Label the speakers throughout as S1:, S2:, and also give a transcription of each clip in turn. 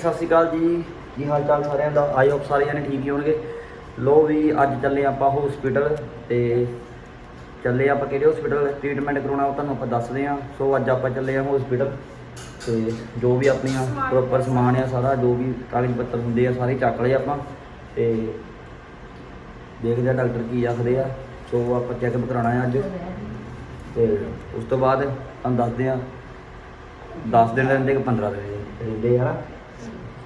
S1: ਸਤਿ ਸ਼੍ਰੀ ਅਕਾਲ ਜੀ। ਕੀ ਹਾਲ ਚਾਲ ਸਾਰਿਆਂ ਦਾ? ਆਈ ਹੋਪ ਸਾਰੇ ਜਣੇ ਠੀਕ ਹੀ ਹੋਣਗੇ। ਲੋ ਵੀ, ਅੱਜ ਚੱਲੇ ਆਪਾਂ ਹਸਪੀਟਲ ਤੇ ਚੱਲੇ ਆਪਾਂ ਕਿਹੜੇ ਹਸਪੀਟਲ ਟ੍ਰੀਟਮੈਂਟ ਕਰਾਉਣਾ ਉਹ ਤੁਹਾਨੂੰ ਆਪਾਂ ਦੱਸਦੇ ਹਾਂ। ਸੋ ਅੱਜ ਆਪਾਂ ਚੱਲੇ ਆ ਹਸਪੀਟਲ ਤੇ ਜੋ ਵੀ ਆਪਣੀਆਂ ਪ੍ਰੋਪਰ ਸਮਾਨ ਆ ਸਾਰਾ, ਜੋ ਵੀ ਕਾਗਜ਼ ਪੱਤਰ ਹੁੰਦੇ ਆ ਸਾਰੇ ਚੱਕ ਲਏ ਆਪਾਂ ਤੇ ਦੇਖਦੇ ਆ ਡਾਕਟਰ ਕੀ ਆਖਦੇ ਆ। ਸੋ ਆਪਾਂ ਚੈੱਕਅਪ ਕਰਾਉਣਾ ਹੈ ਅੱਜ। ਤੇ ਉਸ ਤੋਂ ਬਾਅਦ ਤੁਹਾਨੂੰ ਦੱਸਦੇ ਆ 10 ਦਿਨ ਰਹਿੰਦੇ ਕਿ 15 ਦਿਨ ਰਹਿੰਦੇ ਆ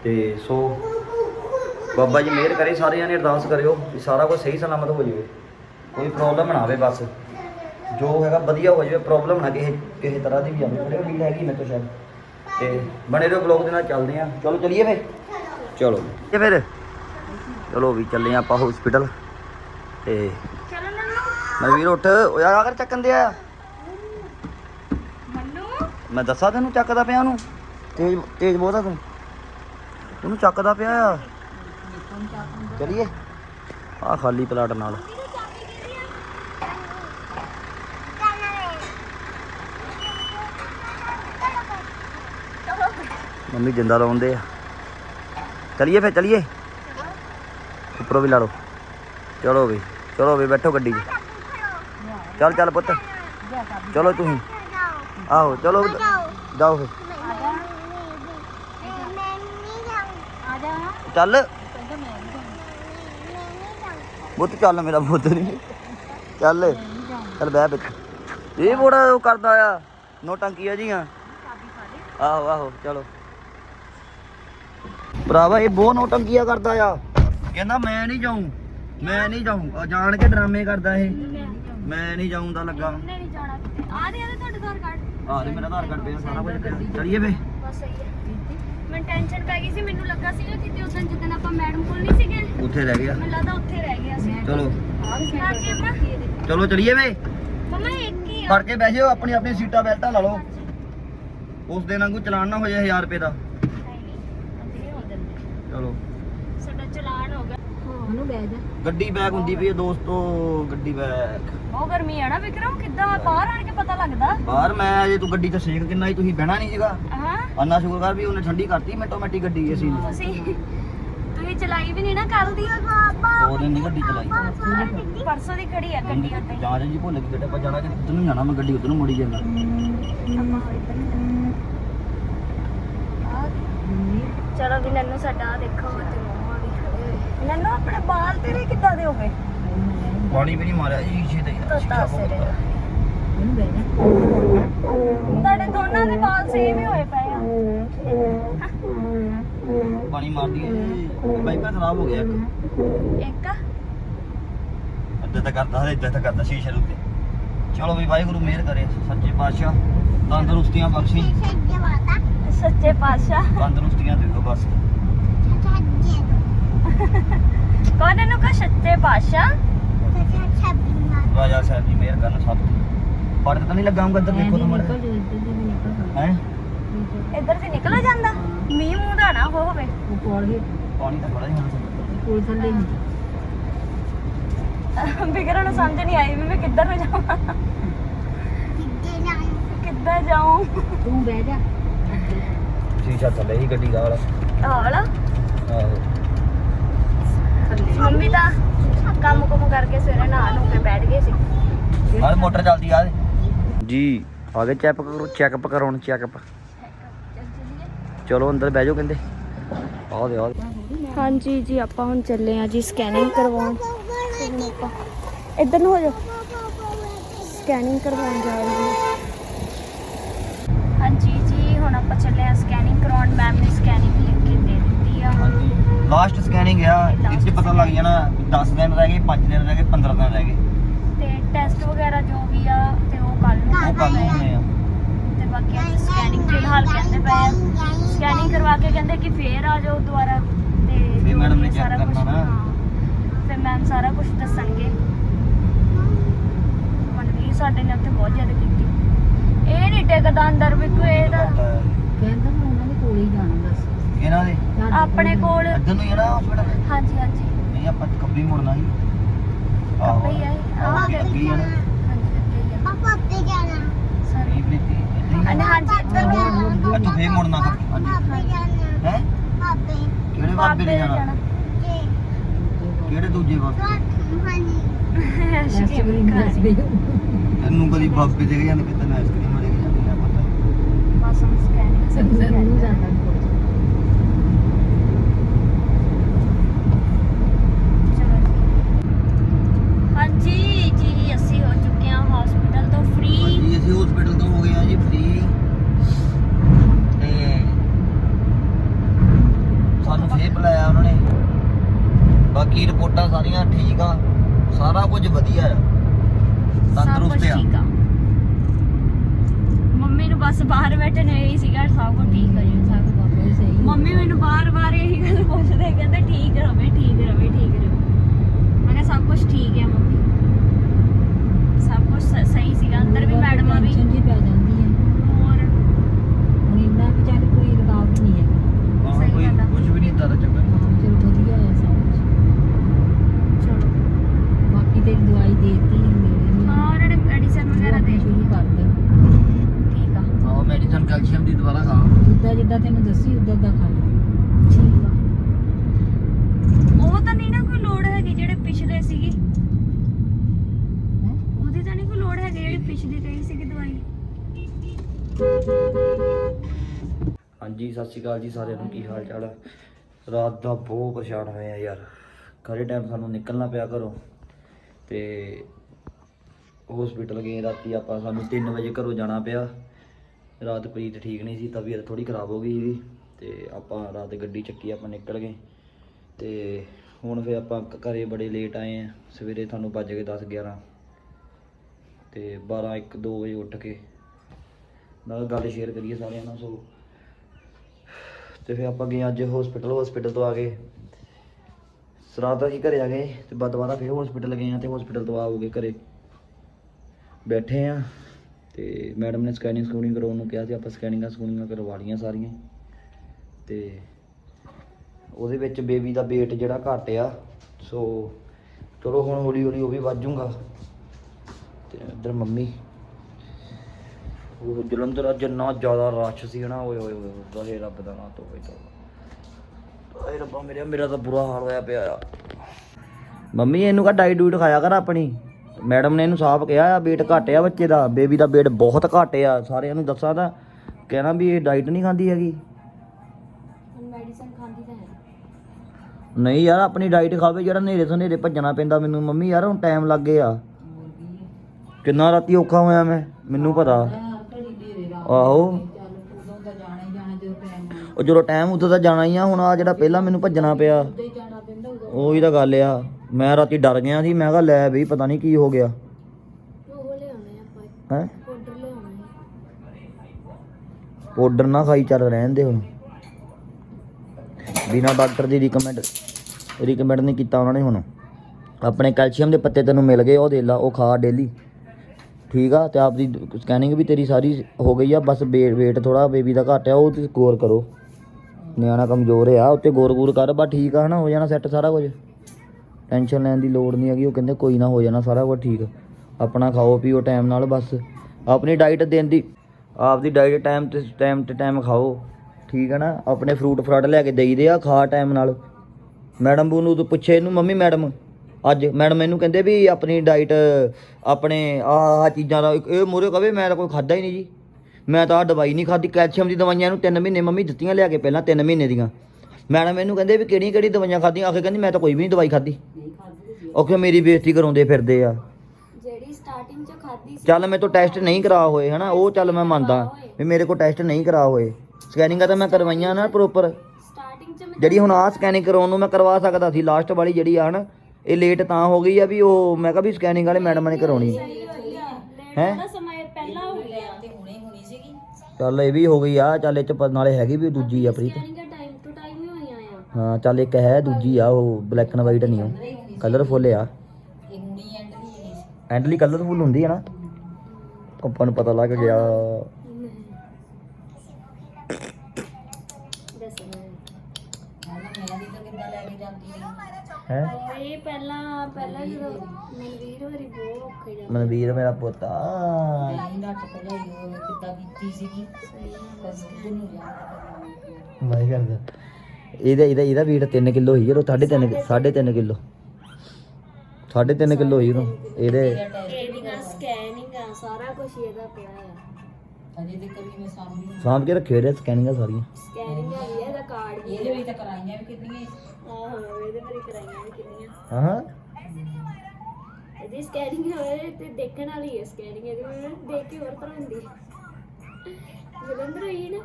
S1: ਤੇ ਸੋ ਬਾਬਾ ਜੀ ਮਿਹਰ ਕਰੇ ਸਾਰੇ ਜਣੇ ਅਰਦਾਸ ਕਰਿਓ ਕਿ ਸਾਰਾ ਕੁਝ ਸਹੀ ਸਲਾਮਤ ਹੋ ਜਾਵੇ। ਕੋਈ ਪ੍ਰੋਬਲਮ ਨਾ ਆਵੇ ਬਸ। ਜੋ ਹੈਗਾ ਵਧੀਆ ਹੋ ਜਾਵੇ ਪ੍ਰੋਬਲਮ ਨਾ ਕਿਸੇ ਕਿਸੇ ਤਰ੍ਹਾਂ ਦੀ ਵੀ ਆਵੇ। ਬੜੇ ਡੀਲ ਹੈਗੀ ਮੇਰੇ ਤੋਂ ਸ਼ਾਇਦ। ਤੇ ਬਣੇ ਰਹੋ ਬਲੌਗ ਦੇ ਨਾਲ ਚੱਲਦੇ ਆ ਚਲੋ ਚਲੀਏ ਫੇ ਚਲੋ। ਤੇ ਫਿਰ? ਚਲੋ ਵੀ ਚੱਲੇ ਆ ਆਪਾਂ ਹਸਪੀਟਲ ਤੇ ਮੈਂ ਵੀਰ ਉੱਠ। ਓਏ ਆ ਕਰ ਚੱਕਣ ਦੇ ਆ
S2: ਮੰਨੂ?
S1: ਮੈਂ ਦੱਸਾਂ ਤੈਨੂੰ ਚੱਕਦਾ ਪਿਆ ਉਹਨੂੰ। ਤੇਜ਼ ਤੇਜ਼ ਬਹੁਤਾ ਤੂੰ। ਉਹਨੂੰ ਚੱਕਦਾ ਪਿਆ ਆ। ਚਲਿਏ। ਆ ਖਾਲੀ ਪਲਾਟ ਨਾਲ। ਮੰਮੀ ਜਿੰਦਾ ਲਾਉਂਦੇ ਆ। ਚਲਿਏ ਫੇ ਚਲਿਏ। ਉੱਪਰੋਂ ਵੀ ਲਾ ਲਓ। ਚਲੋ ਵੀ ਚਲੋ ਵੀ ਬੈਠੋ ਗੱਡੀ 'ਚ। ਚੱਲ ਚੱਲ ਪੁੱਤ। ਚਲੋ ਤੁਸੀਂ। ਆਹੋ ਚਲੋ ਜਾਓ ਫੇ
S2: ਆ ਜਾ
S1: ਚੱਲ। ਬੁੱਤ ਚੱਲ ਮੇਰਾ ਬੁੱਤ ਨਹੀਂ ਚੱਲ ਚੱਲ ਬਹਿ ਵਿੱਚ ਇਹ ਬੜਾ ਉਹ ਕਰਦਾ ਆ। ਨੋਟੰਕੀਆਂ ਜੀਆਂ? ਆਹੋ ਆਹੋ ਚਲੋ। ਭਰਾਵਾ ਇਹ ਬਹੁਤ ਨੋਟੰਕੀਆਂ ਕਰਦਾ ਆ। ਕਹਿੰਦਾ ਮੈਂ ਨਹੀਂ ਜਾਊਂ। ਮੈਂ ਨਹੀਂ ਆ ਜਾਣ ਕੇ ਡਰਾਮੇ ਕਰਦਾ ਇਹ। ਮੈਂ ਨਹੀਂ ਜਾਊਂ। ਦਾ ਲੱਗਾ।
S2: ਆ ਦੇ ਆ ਦੇ ਤੁਹਾਡੇ ਕਾਰਡ।
S1: ਆਹ ਤੇ ਮੇਰਾ ਆਧਾਰ ਕਾਰਡ ਪਿਆ ਸਾਰਾ ਕੁਝ ਪਿਆ। ਚਲੀਏ ਫੇ।
S2: ਬਸ ਸਹੀ ਹੈ। ਮੈਨੂੰ ਟੈਨਸ਼ਨ ਪੈ ਗਈ ਸੀ ਮੈਨੂੰ ਲੱਗਾ ਸੀਗਾ ਕਿਤੇ ਉਦੋਂ ਜਿੱਦਣ ਆਪਾਂ ਮੈਡਮ ਕੋਲ ਨਹੀਂ ਸੀਗੇ।
S1: ਉੱਥੇ ਰਹਿ ਗਿਆ।
S2: ਮੈਨੂੰ ਲੱਗਦਾ ਉੱਥੇ ਰਹਿ ਗਿਆ ਸੀ।
S1: ਚਲੋ।
S2: ਹਾਂਜੀ ਆਪਾਂ
S1: ਚਲੋ ਚਲੀਏ ਵੇ।
S2: ਮਮਾ ਇੱਕ ਹੀ ਆ।
S1: ਫੜ ਕੇ ਬਹਿ ਜਾਓ ਆਪਣੀ ਆਪਣੀ ਸੀਟਾਂ ਬੈਲਟਾਂ ਲਾ ਲਓ। ਉਸ ਦਿਨ ਵਾਂਗੂ ਚਲਾਨ ਨਾ ਹੋ ਜਾਏ 1000 ਰੁਪਏ ਦਾ। ਚਲੋ।
S2: ਉਹਨੂੰ ਬਹਿ ਜਾ
S1: ਗੱਡੀ ਬੈਗ ਹੁੰਦੀ ਪਈ ਹੈ ਦੋਸਤੋ ਗੱਡੀ ਬੈਗ
S2: ਬਹੁਤ ਗਰਮੀ ਆ ਨਾ ਵਿਕਰਮ ਕਿੱਦਾਂ? ਬਾਹਰ ਆਣ ਕੇ ਪਤਾ ਲੱਗਦਾ।
S1: ਬਾਹਰ ਮੈਂ ਅਜੇ ਤੂੰ ਗੱਡੀ 'ਚ ਸੇਕ ਕਿੰਨਾ ਹੀ ਤੁਸੀਂ ਬਹਿਣਾ ਨਹੀਂ ਸੀਗਾ।
S2: ਹਾਂ।
S1: ਅੰਨਾ ਸ਼ੁਕਰ ਕਰ ਵੀ ਉਹਨੇ ਠੰਡੀ ਕਰਤੀ ਮੈਟੋਮੈਟਿਕ ਗੱਡੀ ਅਸੀਂ
S2: ਤੁਸੀਂ? ਤੁਸੀਂ ਚਲਾਈ ਵੀ ਨਹੀਂ ਨਾ ਕੱਲ ਦੀ?
S1: ਦੋ ਦਿਨ ਦੀ ਗੱਡੀ ਚਲਾਈ।
S2: ਪਰਸੋਂ ਦੀ ਖੜੀ ਆ ਗੱਡੀ ਉੱਤੇ।
S1: ਜਾਂਚ ਜੀ ਭੁੱਲ ਗਈ ਬੇਟਾ ਆਪਾਂ ਜਾਣਾ ਕਿ ਉਧਰ ਨੂੰ ਜਾਣਾ ਮੈਂ ਗੱਡੀ ਉਧਰ ਨੂੰ ਮੁੜੀ ਜਾਂਦਾ
S2: ਚਲੋ ਵੀ ਨੰਨੂ ਸਾਡਾ ਦੇਖੋ ਨੰਨੂ ਆਪਣੇ ਬਾਲ ਤੇਰੇ ਕਿੱਦਾਂ ਦੇ ਹੋ ਗਏ?
S1: ਪਾਣੀ ਵੀ ਨਹੀਂ ਮਾਰਿਆ ਜੀ ਸ਼ੀਸ਼ੇ ਤੇ
S2: ਤੋਤਾ ਸਿਰੇ ਤੁਹਾਡੇ ਦੋਨਾਂ ਦੇ ਵਾਲ ਸੇਮ ਹੀ ਹੋਏ ਪਏ ਆ।
S1: ਪਾਣੀ ਮਾਰਦੀ ਹੈ ਬਾਈਪਰ ਖਰਾਬ ਹੋ ਗਿਆ ਇੱਕ।
S2: ਇੱਕ?
S1: ਅੱਧਾ ਤਾਂ ਕਰਦਾ ਇੱਦਾਂ ਤਾਂ ਕਰਦਾ ਸ਼ੀਸ਼ੇ ਦੇ ਉੱਤੇ। ਚਲੋ ਵੀ ਵਾਹਿਗੁਰੂ ਮਿਹਰ ਕਰੇ ਸੱਚੇ ਪਾਤਸ਼ਾਹ। ਤੰਦਰੁਸਤੀਆਂ ਬਖਸ਼ੀ।
S2: ਸੱਚੇ ਪਾਤਸ਼ਾਹ।
S1: ਤੰਦਰੁਸਤੀਆਂ ਦੇ ਦਿਓ ਬਸ
S2: ਕੌਣ ਨੂੰ ਕਹ ਸੱਚੇ ਪਾਤਸ਼ਾਹ।
S1: ਰਾਜਾ ਸਾਹਿਬ ਜੀ ਮਿਹਰ ਕਰਨ ਸਭ ਤੇ। ਤਾਂ ਨਹੀਂ ਲੱਗਾ ਇੱਧਰ ਦੇਖੋ ਤਾਂ ਮੜਾ ਹੈ?
S2: ਇੱਧਰ ਦੀ ਨਿਕਲ ਜਾਂਦਾ। ਮੀਂਹ ਮੂੰਹ ਦਾ ਨਾ ਹੋ ਹੋਵੇ।
S1: ਪਾਣੀ ਤਾਂ ਬੜਾ ਹੀ ਹਾਂ।
S2: ਬਿਗਰਨ ਨੂੰ ਸਮਝ ਨਹੀਂ ਆਈ ਵੀ ਮੈਂ ਕਿੱਧਰ ਨੂੰ ਜਾਵਾਂ। ਕਿੱਧਰ ਜਾਉਂ
S1: ਸ਼ੀਸ਼ਾ ਥੱਲੇ ਹੀ ਗੱਡੀ ਦਾ ਵਾਲਾ।
S2: ਆਹ ਵਾਲਾ?
S1: ਆਹੋ।
S2: ਮੰਮੀ ਤਾਂ ਕੰਮ ਕੁਮ ਕਰਕੇ ਸਵੇਰੇ ਨਹਾ ਨੂੰ ਕੇ ਬੈਠ ਗਏ ਸੀ।
S1: ਆਹ ਮੋਟਰ ਚੱਲਦੀ ਆ। ਜੀ ਆਗੇ ਚੈੱਕ ਕਰੋ ਚੈੱਕਅਪ ਕਰਾਉਣ ਚੈੱਕਅਪ। ਚਲੋ ਅੰਦਰ ਬਹਿ ਜਾਓ ਕਹਿੰਦੇ। ਆਹ ਦੇ ਆਹ
S2: ਹਾਂਜੀ ਜੀ ਆਪਾਂ ਹੁਣ ਚੱਲੇ ਆ ਜੀ ਸਕੈਨਿੰਗ ਕਰਵਾਉਣ। ਇੱਧਰ ਨੂੰ ਹੋ ਜਾ ਸਕੈਨਿੰਗ ਕਰਵਾਉਣ ਜਾ ਰਹੇ ਹਾਂ। ਹਾਂਜੀ ਜੀ ਹੁਣ ਆਪਾਂ ਚੱਲੇ ਆ ਸਕੈਨਿੰਗ ਕਰਵਾਉਣ ਮੈਮ ਨੇ ਸਕੈਨਿੰਗ
S1: ਲਾਸਟ ਸਕੈਨਿੰਗ ਆ ਇਸ 'ਚ ਪਤਾ ਲੱਗ ਜਾਣਾ 10 ਦਿਨ ਰਹਿ ਗਏ 5 ਦਿਨ ਰਹਿ ਗਏ 15 ਦਿਨ ਰਹਿ ਗਏ।
S2: ਤੇ ਟੈਸਟ ਵਗੈਰਾ ਜੋ ਵੀ ਆ ਤੇ ਉਹ ਕੱਲ ਨੂੰ
S1: ਉਹ ਕੱਲ ਨੂੰ ਹੋਣੇ ਆ।
S2: ਤੇ ਬਾਕੀ ਅੱਜ ਸਕੈਨਿੰਗ ਫਿਲਹਾਲ ਕਹਿੰਦੇ ਪਏ ਆ। ਸਕੈਨਿੰਗ ਕਰਵਾ ਕੇ ਕਹਿੰਦੇ ਕਿ ਫੇਰ ਆ ਜਾਓ ਦੁਬਾਰਾ ਤੇ
S1: ਫਿਰ
S2: ਜੋ
S1: madam
S2: ਵੀ
S1: ਨੇ check
S2: ਸਾਰਾ ਕੁਛ-
S1: ਕਰਨਾ ਨਾ।
S2: ਹਾਂ। ਫਿਰ ਮੈਮ ਸਾਰਾ ਕੁਝ ਦੱਸਣਗੇ। ਮਨਵੀਰ ਸਾਡੇ ਨੇ ਉੱਥੇ ਬਹੁਤ ਜ਼ਿਆਦਾ ਕੀਤੀ। ਇਹ ਨਹੀਂ ਟਿਕਦਾ ਅੰਦਰ ਵੀ ਕੋਈ ਇਹਦਾ
S3: ਕਹਿੰਦਾ ਮੈਂ ਉਹਨਾਂ ਦੇ ਕੋਲ ਹੀ ਜਾਣਾ ਬਸ।
S1: ਇਹਨਾਂ ਦੇ
S2: ਆਪਣੇ ਕੋਲ
S1: ਇੱਧਰ ਨੂੰ ਜਾਣਾ ਹਸਪੀਟਲ
S2: ਹਾਂਜੀ ਹਾਂਜੀ।
S1: ਨਹੀਂ ਆਪਾਂ ਖੱਬੀ ਮੁੜਨਾ ਸੀ। ਆਹੋ।
S2: ਖੱਬੇ ਹੀ ਆ। ਆਹ ਅੱਗੇ
S1: ਅੱਗੇ ਹੀ ਆ ਨਾ।
S2: ਹਾਂਜੀ ਅੱਗੇ ਹੀ ਆ Sorry।
S1: ਨਹੀਂ ਪ੍ਰੀਤੀ ਇੱਦਾਂ ਹੀ
S2: ਹਾਂਜੀ, ਹਾਂਜੀ। ਇੱਧਰ ਨੂੰ
S1: ਆ ਤੂੰ ਫੇਰ ਮੁੜਨਾ ਹਾਂਜੀ। ਹੈ ਬਾਬੇ। ਦੇ ਜਾਣਾ? ਕਿਹੜੇ ਦੂਜੇ ਬਾਬੇ?
S3: ਆਈਸਕ੍ਰੀਮ ਆਈਸਕ੍ਰੀਮ
S1: ਤੈਨੂੰ ਕਦੀ ਬਾਬੇ ਦੇ ਜਾਂਦੇ ਕਿਤੇ ਨਾ ਆਈਸਕ੍ਰੀਮ ਲੈ ਕੇ ਜਾਂਦੇ ਆ ਪਤਾ
S2: ਬਸ ਹੁਣ ਸਕੈਨਿੰਗ
S3: ਸੰਸਰ ਨੂੰ ਜਾਂਦਾ
S2: ਹਾਂਜੀ ਜੀ ਅਸੀਂ ਹੋ ਚੁੱਕੇ ਹਾਂ ਹਸਪੀਟਲ ਤੋਂ ਫ੍ਰੀ
S1: ਹਾਂਜੀ ਅਸੀਂ ਹਸਪੀਟਲ ਤੋਂ ਹੋ ਗਏ ਆ ਜੀ ਫ੍ਰੀ ਤੇ ਸਾਨੂੰ ਫੇਰ ਬੁਲਾਇਆ ਉਹਨਾਂ ਨੇ ਬਾਕੀ ਰਿਪੋਰਟਾਂ ਸਾਰੀਆਂ ਠੀਕ ਆ ਸਾਰਾ ਕੁਝ ਵਧੀਆ ਆ
S2: ਸਭ ਕੁਝ
S1: ਤੰਦਰੁਸਤ ਆ
S2: ਠੀਕ ਆ ਮੰਮੀ ਨੂੰ ਬਸ ਬਾਹਰ ਬੈਠੇ ਨੇ ਇਹੀ ਸੀਗਾ ਸਭ ਕੁਝ ਠੀਕ ਹੋ ਜਾਏ
S3: ਸਾਗ ਬਾਬੇ ਸਹੀ
S2: ਮੰਮੀ ਮੈਨੂੰ ਬਾਰ-ਬਾਰ ਇਹੀ ਗੱਲ ਪੁੱਛਦੇ ਕਹਿੰਦੇ ਠੀਕ ਰਵੇ ਠੀਕ ਰਵੇ ਠੀਕ ਰਵੇ ਮੈਂ ਕਿਹਾ ਸਭ ਕੁਝ ਠੀਕ ਹੈ ਮੰਮੀ ਸਭ ਕੁਝ ਸ- ਸਹੀ ਸੀਗਾ ਅੰਦਰ ਵੀ ਮੈਡਮਾਂ ਵੀ
S3: ਟੈਨਸ਼ਨ ਜੀ ਪੈ ਜਾਂਦੀ ਹੈ
S2: ਹੋਰ
S3: ਹੁਣ ਇੰਨਾ ਕਿ ਚੱਲ ਕੋਈ ਰਕਾਵਟ ਨਹੀਂ ਹੈ
S1: ਹਾਂ,
S2: ਸਹੀ
S1: ਕੋਈ
S2: ਗੱਲ ਆ।
S1: ਕੁਝ ਵੀ ਨਹੀਂ ਇਦਾਂ ਦਾ ਚੱਕਰ
S3: ਹਾਂ ਚਲ ਵਧੀਆ ਹੈ ਸਭ ਕੁਝ
S2: ਚਲੋ
S3: ਤੇਰੀ ਦਵਾਈ ਦੇਤੀ ਮੇਰੇ
S2: ਹਾਂ ਉਹਨਾਂ ਨੇ ਮੈਡੀਸਨ ਵਗੈਰਾ ਦੇ
S3: ਸ਼ੁਰੂ ਕਰ ਦੇ
S2: ਠੀਕ ਆ।
S1: ਹਾਂ ਮੈਡੀਸਨ ਕੈਲਸ਼ੀਅਮ ਦੀ ਦੁਬਾਰਾ ਖਾ।
S3: ਜਿੱਦਾਂ ਜਿੱਦਾਂ ਤੈਨੂੰ ਦੱਸੀ ਉਦਾਂ ਦਾ ਖਾ
S2: ਠੀਕ ਆ। ਉਹ ਤਾਂ ਨਹੀਂ ਨਾ ਕੋਈ ਲੋੜ ਹੈਗੀ ਜਿਹੜੇ ਪਿਛਲੇ ਸੀਗੀ।
S3: ਹੈ
S2: ਉਹਦੀ ਤਾਂ ਨਹੀਂ ਕੋਈ ਲੋੜ ਹੈਗੀ ਜਿਹੜੀ ਪਿਛਲੀ ਕਹੀ ਸੀਗੀ ਦਵਾਈ।
S1: ਹਾਂਜੀ ਸਤਿ ਸ਼੍ਰੀ ਅਕਾਲ ਜੀ ਸਾਰਿਆਂ ਨੂੰ। ਕੀ ਹਾਲ ਚਾਲ? ਹੈ ਰਾਤ ਦਾ ਬਹੁਤ ਪਰੇਸ਼ਾਨ ਹੋਏ ਆ ਯਾਰ। ਘਰੇ ਟਾਈਮ ਸਾਨੂੰ ਨਿਕਲਣਾ ਪਿਆ ਘਰੋਂ। ਤੇ ਹਸਪੀਟਲ ਗਏ ਰਾਤੀ ਆਪਾਂ ਸਾਨੂੰ 3 ਵਜੇ ਘਰੋਂ ਜਾਣਾ ਪਿਆ। ਰਾਤ ਪ੍ਰੀਤ ਠੀਕ ਨਹੀਂ ਸੀ, ਤਬੀਅਤ ਥੋੜੀ ਖਰਾਬ ਹੋ ਗਈ ਸੀ ਤੇ ਆਪਾਂ ਰਾਤ ਗੱਡੀ ਚੱਕੀ, ਆਪਾਂ ਨਿਕਲ ਗਏ। ਤੇ ਹੁਣ ਫੇ ਆਪਾਂ ਘ- ਘਰੇ ਬੜੇ ਲੇਟ ਆਏ ਆ, ਸਵੇਰੇ ਤੁਹਾਨੂੰ ਵੱਜ ਗਏ 10 11 ਤੇ 12 1 2 ਵਜੇ ਉੱਠ ਕੇ ਨਾਲ ਗੱਲ ਸ਼ੇਅਰ ਕਰੀਏ ਸਾਰਿਆਂ ਨਾਲ, ਸੋ ਤੇ ਫਿਰ ਆਪਾਂ ਗਏ ਅੱਜ ਹਸਪੀਟਲ ਹਸਪੀਟਲ ਤੋਂ ਆ ਗਏ। ਸਰਾਤ ਅਸੀਂ ਘਰੇ ਆ ਗਏ ਤੇ ਬਾਅਦ ਦੁਬਾਰਾ ਫਿਰ ਹਸਪੀਟਲ ਗਏ ਆ ਤੇ ਹਸਪੀਟਲ ਤੋਂ ਆਉਗੇ ਘਰੇ। ਬੈਠੇ ਆ ਤੇ ਮੈਡਮ ਨੇ ਸਕੈਨਿੰਗ ਸਕੂਨਿੰਗ ਕਰਾਉਣ ਨੂੰ ਕਿਹਾ ਸੀ, ਆਪਾਂ ਸਕੈਨਿੰਗਾਂ ਸਕੂਨਿੰਗਾਂ ਕਰਵਾ ਲਈਆਂ ਸਾਰੀਆਂ। ਤੇ ਉਹਦੇ ਵਿੱਚ ਬੇਬੀ ਦਾ weight ਜਿਹੜਾ ਘਟ ਆ ਸੋ ਚਲੋ ਹੁਣ ਹੌਲੀ ਹੌਲੀ ਉਹ ਵੀ ਵੱਧ ਜਾਊਗਾ। ਤੇ ਇੱਧਰ ਮੰਮੀ, ਉਹ ਜਲੰਧਰ ਅੱਜ ਇੰਨਾ ਜ਼ਿਆਦਾ ਰਸ਼ ਸੀ ਨਾ ਓਏ ਹੋਏ ਹੋਏ ਰੱਬ ਦਾ ਨਾਮ ਤੋਂ ਬੈਠਾ ਏ ਰੱਬਾ ਮੇਰਾ ਮੇਰਾ ਤਾਂ ਬੁਰਾ ਹਾਲ ਹੋਇਆ ਪਿਆ ਆ। ਮੰਮੀ ਇਹਨੂੰ ਕਾ ਡਾਈਟ ਡੂਟ ਖਾਇਆ ਕਰ ਆਪਣੀ। ਮੈਡਮ ਨੇ ਇਹਨੂੰ ਸਾਫ਼ ਕਿਹਾ ਆ weight ਘੱਟ ਆ ਬੱਚੇ ਦਾ। ਬੇਬੀ ਦਾ weight ਬਹੁਤ ਘੱਟ ਆ। ਸਾਰਿਆਂ ਨੂੰ ਦੱਸਾਂ ਤਾਂ ਕਹਿਣਾ ਵੀ ਇਹ ਡਾਈਟ ਨਹੀਂ ਖਾਂਦੀ ਹੈਗੀ।
S2: ਮੈਡੀਸਨ ਖਾਂਦੀ ਤਾਂ ਹੈ।
S1: ਨਹੀਂ ਯਾਰ ਆਪਣੀ ਡਾਈਟ ਖਾਵੇ ਜਿਹੜਾ ਨੇਰੇ ਤੋਂ ਨੇਰੇ ਭੱਜਣਾ ਪੈਂਦਾ ਮੈਨੂੰ। ਮੰਮੀ ਯਾਰ ਹੁਣ ਟਾਈਮ ਲੱਗ ਗਿਆ। ਕਿੰਨਾ ਰਾਤੀ ਔਖਾ ਹੋਇਆ ਮੈਂ ਮੈਨੂੰ ਪਤਾ। ਆਹੋ। ਉਹ ਜਦੋਂ ਟਾਈਮ ਉਦੋਂ ਤਾਂ ਜਾਣਾ ਹੀ ਆ, ਹੁਣ ਆ ਜਿਹੜਾ ਪਹਿਲਾਂ ਮੈਨੂੰ ਭੱਜਣਾ ਪਿਆ।
S3: ਉਦੋਂ ਹੀ ਜਾਣਾ ਪੈਂਦਾ ਉਦੋਂ
S1: ਉਹੀ ਤਾਂ ਗੱਲ ਆ। ਮੈਂ ਰਾਤੀ ਡਰ ਗਿਆ ਸੀ, ਮੈਂ ਕਿਹਾ ਲੈ ਬਈ, ਪਤਾ ਨਹੀਂ ਕੀ ਹੋ ਗਿਆ।
S2: ਉਹ ਲਿਆਉਣੇ ਆਪਾਂ
S1: ਹੈ?
S2: ਪਾਊਡਰ ਲਿਆਉਣਾ
S1: ਪਾਊਡਰ ਨਾ ਖਾਈ, ਚੱਲ ਰਹਿਣ ਦੇ ਹੁਣ। ਬਿਨਾ ਡਾਕਟਰ ਦੀ ਰਿਕਮੈਂਡ ਰਿਕਮੈਂਡ ਨਹੀਂ ਕੀਤਾ ਉਹਨਾਂ ਨੇ ਹੁਣ। ਆਪਣੇ ਕੈਲਸ਼ੀਅਮ ਦੇ ਪੱਤੇ ਤੈਨੂੰ ਮਿਲ ਗਏ, ਉਹ ਦੇ ਲਾ, ਉਹ ਖਾ ਡੇਲੀ ਠੀਕ ਆ, ਤੇ ਆਪਦੀ ਸਕੈਨਿੰਗ ਵੀ ਤੇਰੀ ਸਾਰੀ ਹੋ ਗਈ ਆ, ਬਸ weight ਥੋੜਾ ਬੇਬੀ ਦਾ ਘੱਟ ਆ, ਉਹ ਤੇ ਗੌਰ ਕਰੋ। ਨਿਆਣਾ ਕਮਜ਼ੋਰ ਆ, ਉੱਤੇ ਗੌਰ ਗੂਰ ਕਰ, ਬਸ ਠੀਕ ਆ ਹਨਾ, ਹੋ ਜਾਣਾ ਸੈੱਟ ਸਾਰਾ ਕੁਝ। ਟੈਨਸ਼ਨ ਲੈਣ ਦੀ ਲੋੜ ਨਹੀਂ ਹੈਗੀ, ਉਹ ਕਹਿੰਦੇ ਕੋਈ ਨਾ ਹੋ ਜਾਣਾ ਸਾਰਾ ਕੁਝ ਠੀਕ। ਆਪਣਾ ਖਾਓ, ਪੀਓ ਟਾਈਮ ਨਾਲ ਬਸ। ਆਪਣੀ ਡਾਈਟ ਦੇਣ ਦੀ, ਆਪਦੀ ਡਾਈਟ ਟਾਈਮ ਤੇ ਟਾਈਮ ਤੇ ਟਾਈਮ ਖਾਓ। ਠੀਕ ਹੈ ਨਾ, ਆਪਣੇ ਫਰੂਟ ਫਰਾਟ ਲੈ ਕੇ ਦੇਈਦੇ ਆ, ਖਾ ਟਾਈਮ ਨਾਲ। ਮੈਡਮ ਬੂ ਨੂੰ ਤੂੰ ਪੁੱਛੇ ਇਹਨੂੰ, ਮੰਮੀ ਮੈਡਮ ਅੱਜ ਮੈਡਮ ਇਹਨੂੰ ਕਹਿੰਦੇ ਵੀ ਆਪਣੀ ਡਾਈਟ ਆਪਣੇ ਆਹ ਚੀਜ਼ਾਂ ਦਾ, ਇਹ ਮੂਰੇ ਕਵੇ ਮੈਂ ਤਾਂ ਕੋਈ ਖਾਦਾ ਹੀ ਨਹੀਂ ਜੀ। ਮੈਂ ਤਾਂ ਆਹ ਦਵਾਈ ਨਹੀਂ ਖਾਦੀ ਕੈਲਸ਼ੀਅਮ ਦੀ ਦਵਾਈਆਂ ਇਹਨੂੰ 3 ਮਹੀਨੇ ਮੰਮੀ ਦਿੱਤੀਆਂ ਲਿਆ ਕੇ ਪਹਿਲਾਂ 3 ਮਹੀਨੇ ਦੀਆਂ। ਮੈਡਮ ਇਹਨੂੰ ਕਹਿੰਦੇ ਵੀ ਕਿਹੜੀ ਕਿਹੜੀ ਦਵਾਈਆਂ ਖਾਧੀਆਂ? ਆਖੇ ਕਹਿੰਦੀ ਮੈਂ ਤਾਂ ਕੋਈ ਵੀ ਨਹੀਂ ਦਵਾਈ ਖਾਦੀ ਓਕੇ ਮੇਰੀ ਬੇਇੱਜ਼ਤੀ ਕਰਾਉਂਦੇ ਫਿਰਦੇ ਆ?
S2: ਜਿਹੜੀ ਸਟਾਰਟਿੰਗ ਚ ਖਾਦੀ ਸੀ।
S1: ਚੱਲ ਮੇਰੇ ਤੋਂ ਟੈਸਟ ਨਹੀਂ ਕਰਾ ਹੋਏ ਹਨਾ? ਉਹ ਚੱਲ ਮੈਂ ਮੰਨਦਾ ਵੀ ਮੇਰੇ ਕੋਲ ਟੈਸਟ ਨਹੀਂ ਕਰਾ ਹੋਏ। ਸਕੈਨਿੰਗਾਂ ਤਾਂ ਮੈਂ ਕਰਵਾਈਆਂ ਨਾ ਪ੍ਰੋਪਰ
S2: ਸਟਾਰਟਿੰਗ ਚ
S1: ਜਿਹੜੀ ਹੁਣ ਆਹ ਸਕੈਨਿੰਗ ਕਰਾਉਣ ਨੂੰ ਮੈਂ ਕਰਵਾ ਸਕਦਾ ਸੀ ਲਾਸਟ ਵਾਲੀ ਜਿਹੜੀ ਆ ਹਨਾ? ਇਹ ਲੇਟ ਤਾਂ ਹੋ ਗਈ ਆ ਵੀ ਉਹ ਮੈਂ ਕਿਹਾ ਵੀ ਸਕੈਨਿੰਗ ਵਾਲੇ ਮੈਡਮ ਨੇ ਕਰਾਉਣੀ। ਹੈ?
S2: ਥੋੜਾ ਸਮਾਂ ਪਹਿਲਾਂ ਹੋ
S1: ਚੱਲ ਇਹ ਵੀ ਹੋ ਗਈ ਆ ਚੱਲ ਇਹ ਚ ਪ- ਨਾਲੇ ਹੈਗੀ ਵੀ ਦੂਜੀ ਆ Preet.
S2: Scanning time to time ਹੀ ਹੋਈਆਂ ਆ।
S1: ਹਾਂ ਚੱਲ ਇੱਕ ਹੈ ਦੂਜੀ ਆ ਉਹ ਬਲੈਕ ਐਂਡ ਵਾਈਟ ਨਹੀਂ ਉਹ ਕਲਰਫੁੱਲ ਆ।
S3: ਨਹੀਂ ਸੀ।
S1: ਐਂਡਲੀ ਕਲਰਫੁੱਲ ਹੁੰਦੀ ਹੈ ਨਾ। ਆਪਾਂ ਨੂੰ ਪਤਾ ਲੱਗ ਗਿਆ।
S2: ਦੱਸੋ।
S3: ਹਾਂ?
S1: ਹੈ
S2: ਇਹ ਪਹਿਲਾਂ ਪਹਿਲਾਂ ਜਦੋਂ ਮਨਵੀਰ ਹੋਰੀ ਬਹੁਤ ਔਖੇ ਜਾਂਦੇ
S1: ਮਨਵੀਰ ਮੇਰਾ ਪੁੱਤ ਆ।
S3: ਨਹੀਂ ਨੱਟ ਭਜਾਈ ਉਹ ਕਿੱਦਾਂ ਕੀਤੀ ਸੀਗੀ ਬਸ ਕਿਤੇ ਨਹੀਂ ਜਾਣਾ
S1: ਵਾਈ ਕਰਦਾ ਇਹਦਾ ਇਹਦਾ ਇਹਦਾ weight 3 ਕਿਲੋ ਸੀ ਜਦੋਂ 3.5 3.5 ਕਿਲੋ। 3.5 ਕਿਲੋ ਸੀ ਉਦੋਂ ਇਹਦੇ।
S2: ਇਹਦੀਆਂ ਸਕੈਨਿੰਗ ਆ ਸਾਰਾ ਕੁਝ ਇਹਦਾ ਪਿਆ ਆ
S3: ਅਜੇ ਤੇ ਕਵੀ ਮੈਂ ਸਾਂਭੀ ਨਹੀਂ।
S1: ਸਾਂਭ ਕੇ ਰੱਖਿਓ ਇਹਦੇ ਸਕੈਨਿੰਗਾਂ ਸਾਰੀਆਂ।
S2: ਸਕੈਨਿੰਗ ਆ ਵੀ ਇਹਦਾ ਕਾਰਡ ਵੀ
S3: ਇਹਦੇ ਵੀ ਤਾਂ ਕਰਾਈਆਂ ਵੀ ਕਿੰਨੀਆਂ
S2: ਆਹੋ ਇਹਦੇ ਬਾਰੇ ਕਰਾਈਆਂ ਵੀ ਕਿੰਨੀਆਂ।
S1: ਹਾਂ ਹਾਂ।
S2: ਇਹਦੀ ਸਕੈਨਿੰਗ ਹੋਵੇ ਤੇ ਦੇਖਣ ਵਾਲੀ ਹੈ ਸਕੈਨਿੰਗ ਇਹਦੀ। ਮੈਂ ਦੇਖ ਕੇ ਹੋਰ ਤਰ੍ਹਾਂ ਹੁੰਦੀ ਜਲੰਧਰ ਹੋਈ ਨਾ?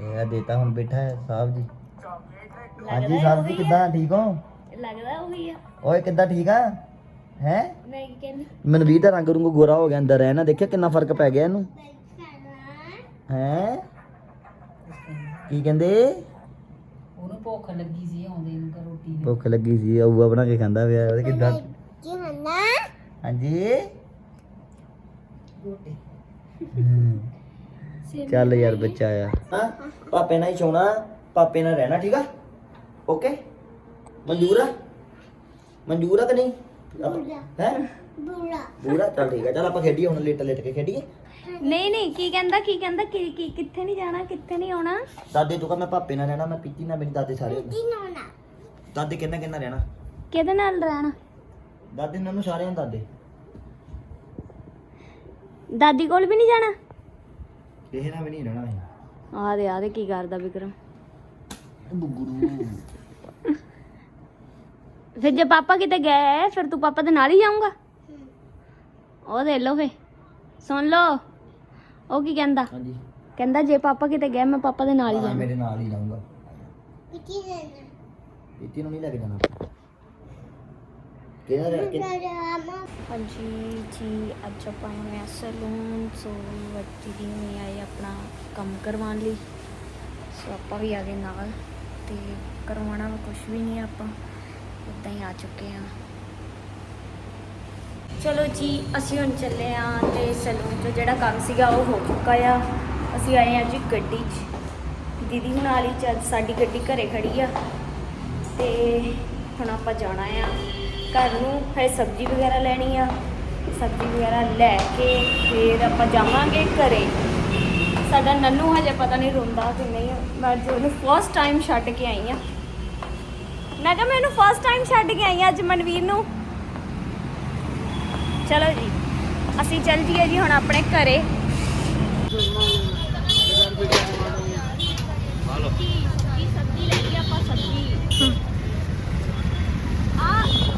S1: ਇਹ ਦੇਤਾ ਹੁਣ ਬੈਠਾ ਹੈ ਸਾਹਿਬ ਜੀ। ਹਾਂਜੀ ਸਾਹਿਬ ਜੀ ਕਿੱਦਾਂ ਠੀਕ ਹੋ?
S2: ਲੱਗਦਾ ਉਹੀ ਆ।
S1: ਓਏ ਕਿੱਦਾਂ ਠੀਕ ਆ? ਹੈ?
S2: ਮੈਂ ਕੀ ਕਹਿੰਦੀ?
S1: ਮਨਵੀਰ ਦਾ ਰੰਗ ਰੁੰਗ ਗੋਰਾ ਹੋ ਗਿਆ ਅੰਦਰ ਹੈ ਨਾ ਦੇਖਿਆ ਕਿੰਨਾ ਫ਼ਰਕ ਪੈ ਗਿਆ ਇਹਨੂੰ। ਹੈ? ਕੀ ਕਹਿੰਦੇ?
S3: ਉਹਨੂੰ ਭੁੱਖ ਲੱਗੀ ਸੀ ਆਉਂਦੇ ਨੂੰ ਤਾਂ ਰੋਟੀ ਦੀ।
S1: ਭੁੱਖ ਲੱਗੀ ਸੀ ਆਊਆ ਬਣਾ ਕੇ ਖਾਂਦਾ ਪਿਆ ਉਹਦੇ ਕਿੱਦਾਂ?
S2: ਕੀ ਹੰਨਾ
S1: ਹਾਂਜੀ?
S3: ਰੋਟੀ।
S1: ਹਮ, ਚੱਲ ਯਾਰ ਬੱਚਾ ਆ। ਹਾਂ ਪਾਪੇ ਨਾਲ ਹੀ ਸੋਣਾ ਪਾਪੇ ਨਾਲ ਰਹਿਣਾ ਠੀਕ ਆ? ਓਕੇ? ਮਨਜ਼ੂਰ ਆ? ਮਨਜ਼ੂਰ ਆ ਕਿ ਨਹੀਂ? ਹੈ?
S2: ਬੁਲਾ।
S1: ਪੂਰਾ ਚੱਲ ਠੀਕ ਆ ਚੱਲ ਆਪਾਂ ਖੇਡੀਏ ਹੁਣ ਲੇਟ ਲੇਟ ਕੇ ਖੇਡੀਏ।
S2: ਨਹੀਂ ਨਹੀਂ ਕੀ ਕਹਿੰਦਾ ਕੀ ਕਹਿੰਦਾ ਕੀ ਕੀ ਕਿੱਥੇ ਨਹੀਂ ਜਾਣਾ ਕਿੱਥੇ ਨਹੀਂ ਆਉਣਾ?
S1: ਦਾਦੇ ਤੂੰ ਕਹ ਮੈਂ ਪਾਪੇ ਨਾਲ ਰਹਿਣਾ ਮੈਂ ਪੀਤੀ ਨਾਲ ਮੇਰੀ ਦਾਦੇ ਸਾਰੇ ਦਾਦੇ ਕਿੰਨਾ ਕਿੰਨਾ ਰਹਿਣਾ?
S2: ਕਿਹਦੇ ਨਾਲ ਰਹਿਣਾ?
S1: ਦਾਦੇ ਨੂੰ ਸਾਰਿਆਂ ਨੂੰ ਦਾਦੇ।
S2: ਦਾਦੀ ਕੋਲ ਵੀ ਨਹੀਂ ਜਾਣਾ?
S1: ਕਿਸੇ ਨਾਲ ਵੀ ਨਹੀਂ ਰਹਿਣਾ ਅਸੀਂ।
S2: ਆ ਦੇ ਆ ਦੇ ਕੀ ਕਰਦਾ ਵਿਕਰਮ?
S1: ਬੁੱਗਰੂ।
S2: ਫਿਰ ਜੇ ਪਾਪਾ ਕਿਤੇ ਗਏ ਫਿਰ ਤੂੰ ਪਾਪਾ ਦੇ ਨਾਲ ਹੀ ਜਾਊਂਗਾ? ਉਹ ਦੇ ਲੋ ਫੇ। ਸੁਣ ਲੋ ਉਹ ਕੀ ਕਹਿੰਦਾ?
S1: ਹਾਂਜੀ।
S2: ਕਹਿੰਦਾ ਜੇ ਪਾਪਾ ਕਿਤੇ ਗਏ ਮੈਂ ਪਾਪਾ ਦੇ ਨਾਲ ਹੀ
S1: ਹਾਂ,
S2: ਜਾਣਾ।
S1: ਮੇਰੇ ਨਾਲ ਹੀ ਜਾਊਂਗਾ। ਪੀਤੀ ਨੂੰ ਨਹੀਂ ਲੈ ਕੇ ਜਾਣਾ। ਕਿਹਦਾ ਰਹਿ ਕੇ
S2: ਹਾਂਜੀ ਜੀ ਅੱਜ ਆਪਾਂ ਆਏ ਸਲੂਨ ਸੋ ਵੱਡੀ ਦੀ ਨੇ ਆਏ ਆਪਣਾ ਕੰਮ ਕਰਵਾਉਣ ਲਈ। ਸੋ ਆਪਾਂ ਵੀ ਆ ਗਏ ਨਾਲ ਤੇ ਕਰਵਾਉਣਾ ਕੁਝ ਵੀ ਨਹੀਂ ਆਪਾਂ। ਉਦਾਂ ਹੀ ਆ ਚੁੱਕੇ ਹਾਂ। ਚਲੋ ਜੀ, ਅਸੀਂ ਹੁਣ ਚੱਲੇ ਆ ਤੇ ਸਲੂਨ 'ਚ ਜਿਹੜਾ ਕੰਮ ਸੀਗਾ ਉਹ ਹੋ ਚੁੱਕਾ ਆ। ਅਸੀਂ ਆਏ ਆ ਜੀ ਗੱਡੀ 'ਚ। ਦੀਦੀ ਹੁਣ ਵਾਲੀ ਚੱਲ, ਸਾਡੀ ਗੱਡੀ ਘਰੇ ਖੜੀ ਆ। ਤੇ ਹੁਣ ਆਪਾਂ ਜਾਣਾ ਆ। ਘਰ ਨੂੰ ਫਿਰ ਸਬਜ਼ੀ ਵਗੈਰਾ ਲੈਣੀ ਆ। ਸਬਜ਼ੀ ਵਗੈਰਾ ਲੈ ਕੇ ਫਿਰ ਆਪਾਂ ਜਾਵਾਂਗੇ ਘਰੇ। ਸਾਡਾ ਨੰਨੂ ਹਜੇ ਪਤਾ ਨਹੀਂ ਰੋਂਦਾ ਕਿ ਨਹੀਂ। ਮੈਂ ਅੱਜ ਉਹਨੂੰ ਫਸਟ ਟਾਈਮ ਛੱਡ ਕੇ ਆਈ ਆ। ਮੈਂ ਕਿਹਾ ਮੈਨੂੰ ਫਸਟ ਟਾਈਮ ਛੱਡ ਕੇ ਆਈ ਆ ਅੱਜ ਮਨਵੀਰ ਨੂੰ। ਚਲੋ ਜੀ। ਅਸੀਂ ਚੱਲ ਜੀਏ ਜੀ ਹੁਣ ਆਪਣੇ ਘਰੇ। ਕੀ ਕੀ ਸਬਜ਼ੀ ਲੈ ਲਈ ਆਪਾਂ ਸਬਜ਼ੀ ਆ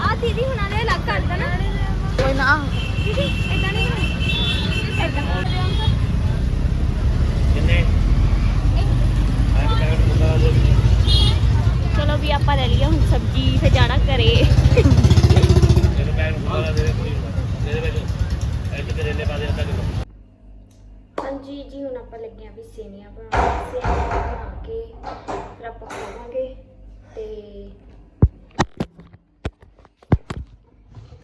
S2: ਆ ਦੀਦੀ ਹੁਣਾਂ ਨੇ ਅਲੱਗ ਕਰ ਦੇਣਾ
S3: ਕੋਈ ਨਾ।
S2: ਦੀਦੀ ਇਦਾਂ ਨਹੀਂ ਇਦਾਂ
S1: ਕਿੰਨੇ?
S2: ਚਲੋ ਵੀ ਆਪਾਂ ਲੈ ਲਈਏ ਹੁਣ ਸਬਜ਼ੀ ਫਿਰ ਜਾਣਾ ਘਰੇ ਹਾਂਜੀ ਜੀ ਹੁਣ ਆਪਾਂ ਲੱਗੀਆਂ ਵੀ ਸੇਵੀਆਂ ਬਣਾਉਣ ਸੇਵੀਆਂ ਬਣਾ ਕੇ, ਫਿਰ ਆਪਾਂ ਖਾਵਾਂਗੇ ਤੇ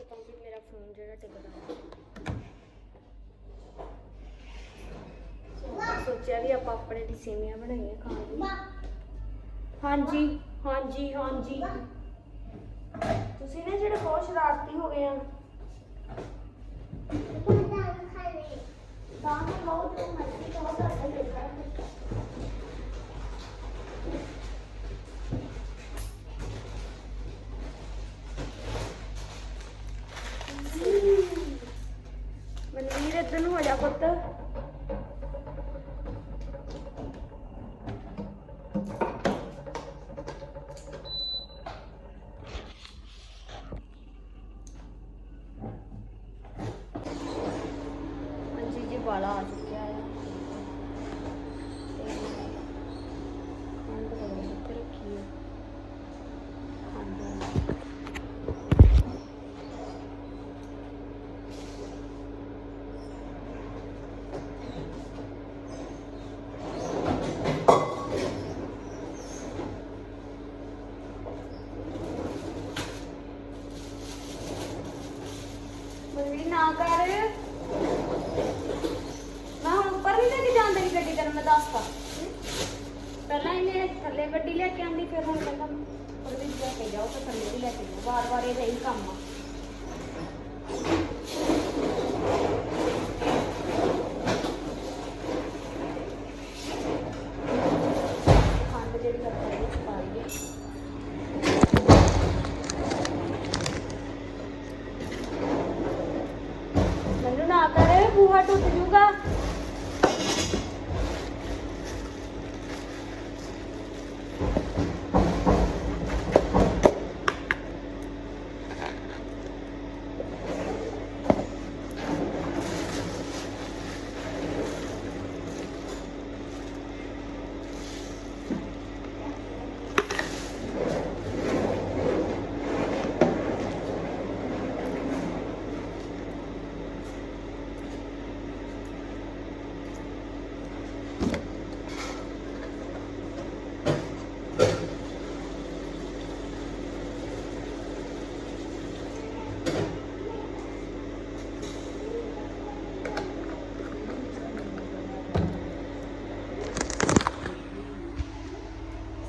S2: ਤਾਂ ਜੀ ਮੇਰਾ ਫੋਨ ਜਿਹੜਾ ਟਿਕਦਾ। ਸੋਚਿਆ ਵੀ ਆਪਾਂ ਆਪਣੇ ਲਈ ਸੇਵੀਆਂ ਬਣਾਈਆਂ ਖਾਣ ਲਈ। ਹਾਂਜੀ ਹਾਂਜੀ ਹਾਂਜੀ। ਤੁਸੀਂ ਨਾ ਜਿਹੜੇ ਬਹੁਤ ਸ਼ਰਾਰਤੀ ਹੋ ਗਏ ਆ ਤਾਂ ਬਹੁਤ ਮਰਜ਼ੀ ਤੋਂ ਤੁਹਾਡਾ ਦੇਖਾ ਮਨਵੀਰ ਇੱਧਰ ਨੂੰ ਹੋ ਜਾ ਪੁੱਤ ਹਾਂਜੀ ਜੀ ਵਾਲਾ ਆ ਚੁੱਕਿਆ ਹੈ ਤੇ ਖੰਡ ਪਤਾ ਨੀ ਕਿੱਥੇ ਰੱਖੀ ਹੈ ਖੰਡ ਮੰਮੀ ਨਾ ਕਰ ਮੈਂ ਹੁਣ ਉੱਪਰ ਨਹੀਂ ਲੈ ਕੇ ਜਾਣ ਦੇਣੀ ਗੱਡੀ ਤੈਨੂੰ ਮੈਂ ਦੱਸਤਾ ਪਹਿਲਾਂ ਇਹਨੇ ਥੱਲੇ ਗੱਡੀ ਲੈ ਕੇ ਆਉਂਦੀ, ਫਿਰ ਹੁਣ ਕਹਿੰਦਾ ਉਹਦੇ ਵਿੱਚ ਲੈ ਕੇ ਜਾਓ ਤਾਂ ਥੱਲੇ ਵੀ ਲੈ ਕੇ ਜਾਓ। ਵਾਰ ਵਾਰ ਇਹਦਾ ਹੀ ਕੰਮ ਆ ਖੋਆ ਟੁੱਟ ਜੂਗਾ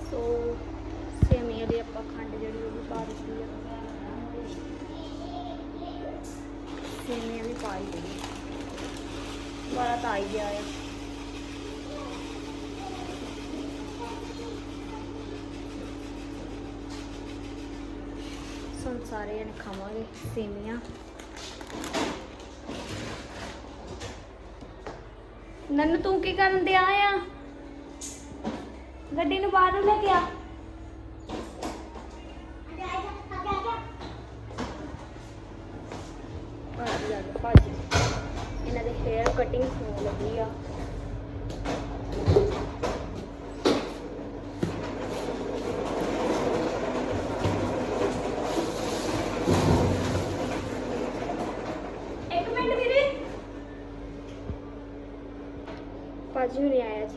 S2: ਸੋ ਸੇਮੀਆਂ ਦੀ ਆਪਾਂ ਖੰਡ ਜਿਹੜੀ ਉਹ ਵੀ ਪਾ ਦਿੱਤੀ ਆ ਸੇਮੀਆਂ ਵੀ ਪਾ ਹੀ ਦਿੱਤੀ ਬੜਾ ਤਾਂ ਆਈ ਗਿਆ ਹੈ ਸੁਣ ਸਾਰੇ ਜਣੇ ਖਾਵਾਂਗੇ, ਸੇਮੀਆਂ। ਨੰਨੂ, ਤੂੰ ਕੀ ਕਰਨ ਦੇ ਆਇਆ ਗੱਡੀ ਨੂੰ ਬਾਹਰ ਲੈ ਕੇ ਆ। ਭਾਜੀ ਭਾਜੀ। ਇਹਨਾਂ ਦੇ ਹੇਅਰ ਕਟਿੰਗ ਹੋਣ ਲੱਗੀ ਆ ਇੱਕ ਮਿੰਟ ਵੀਰੇ ਭਾਜੀ ਹੁਣੇ ਆਇਆ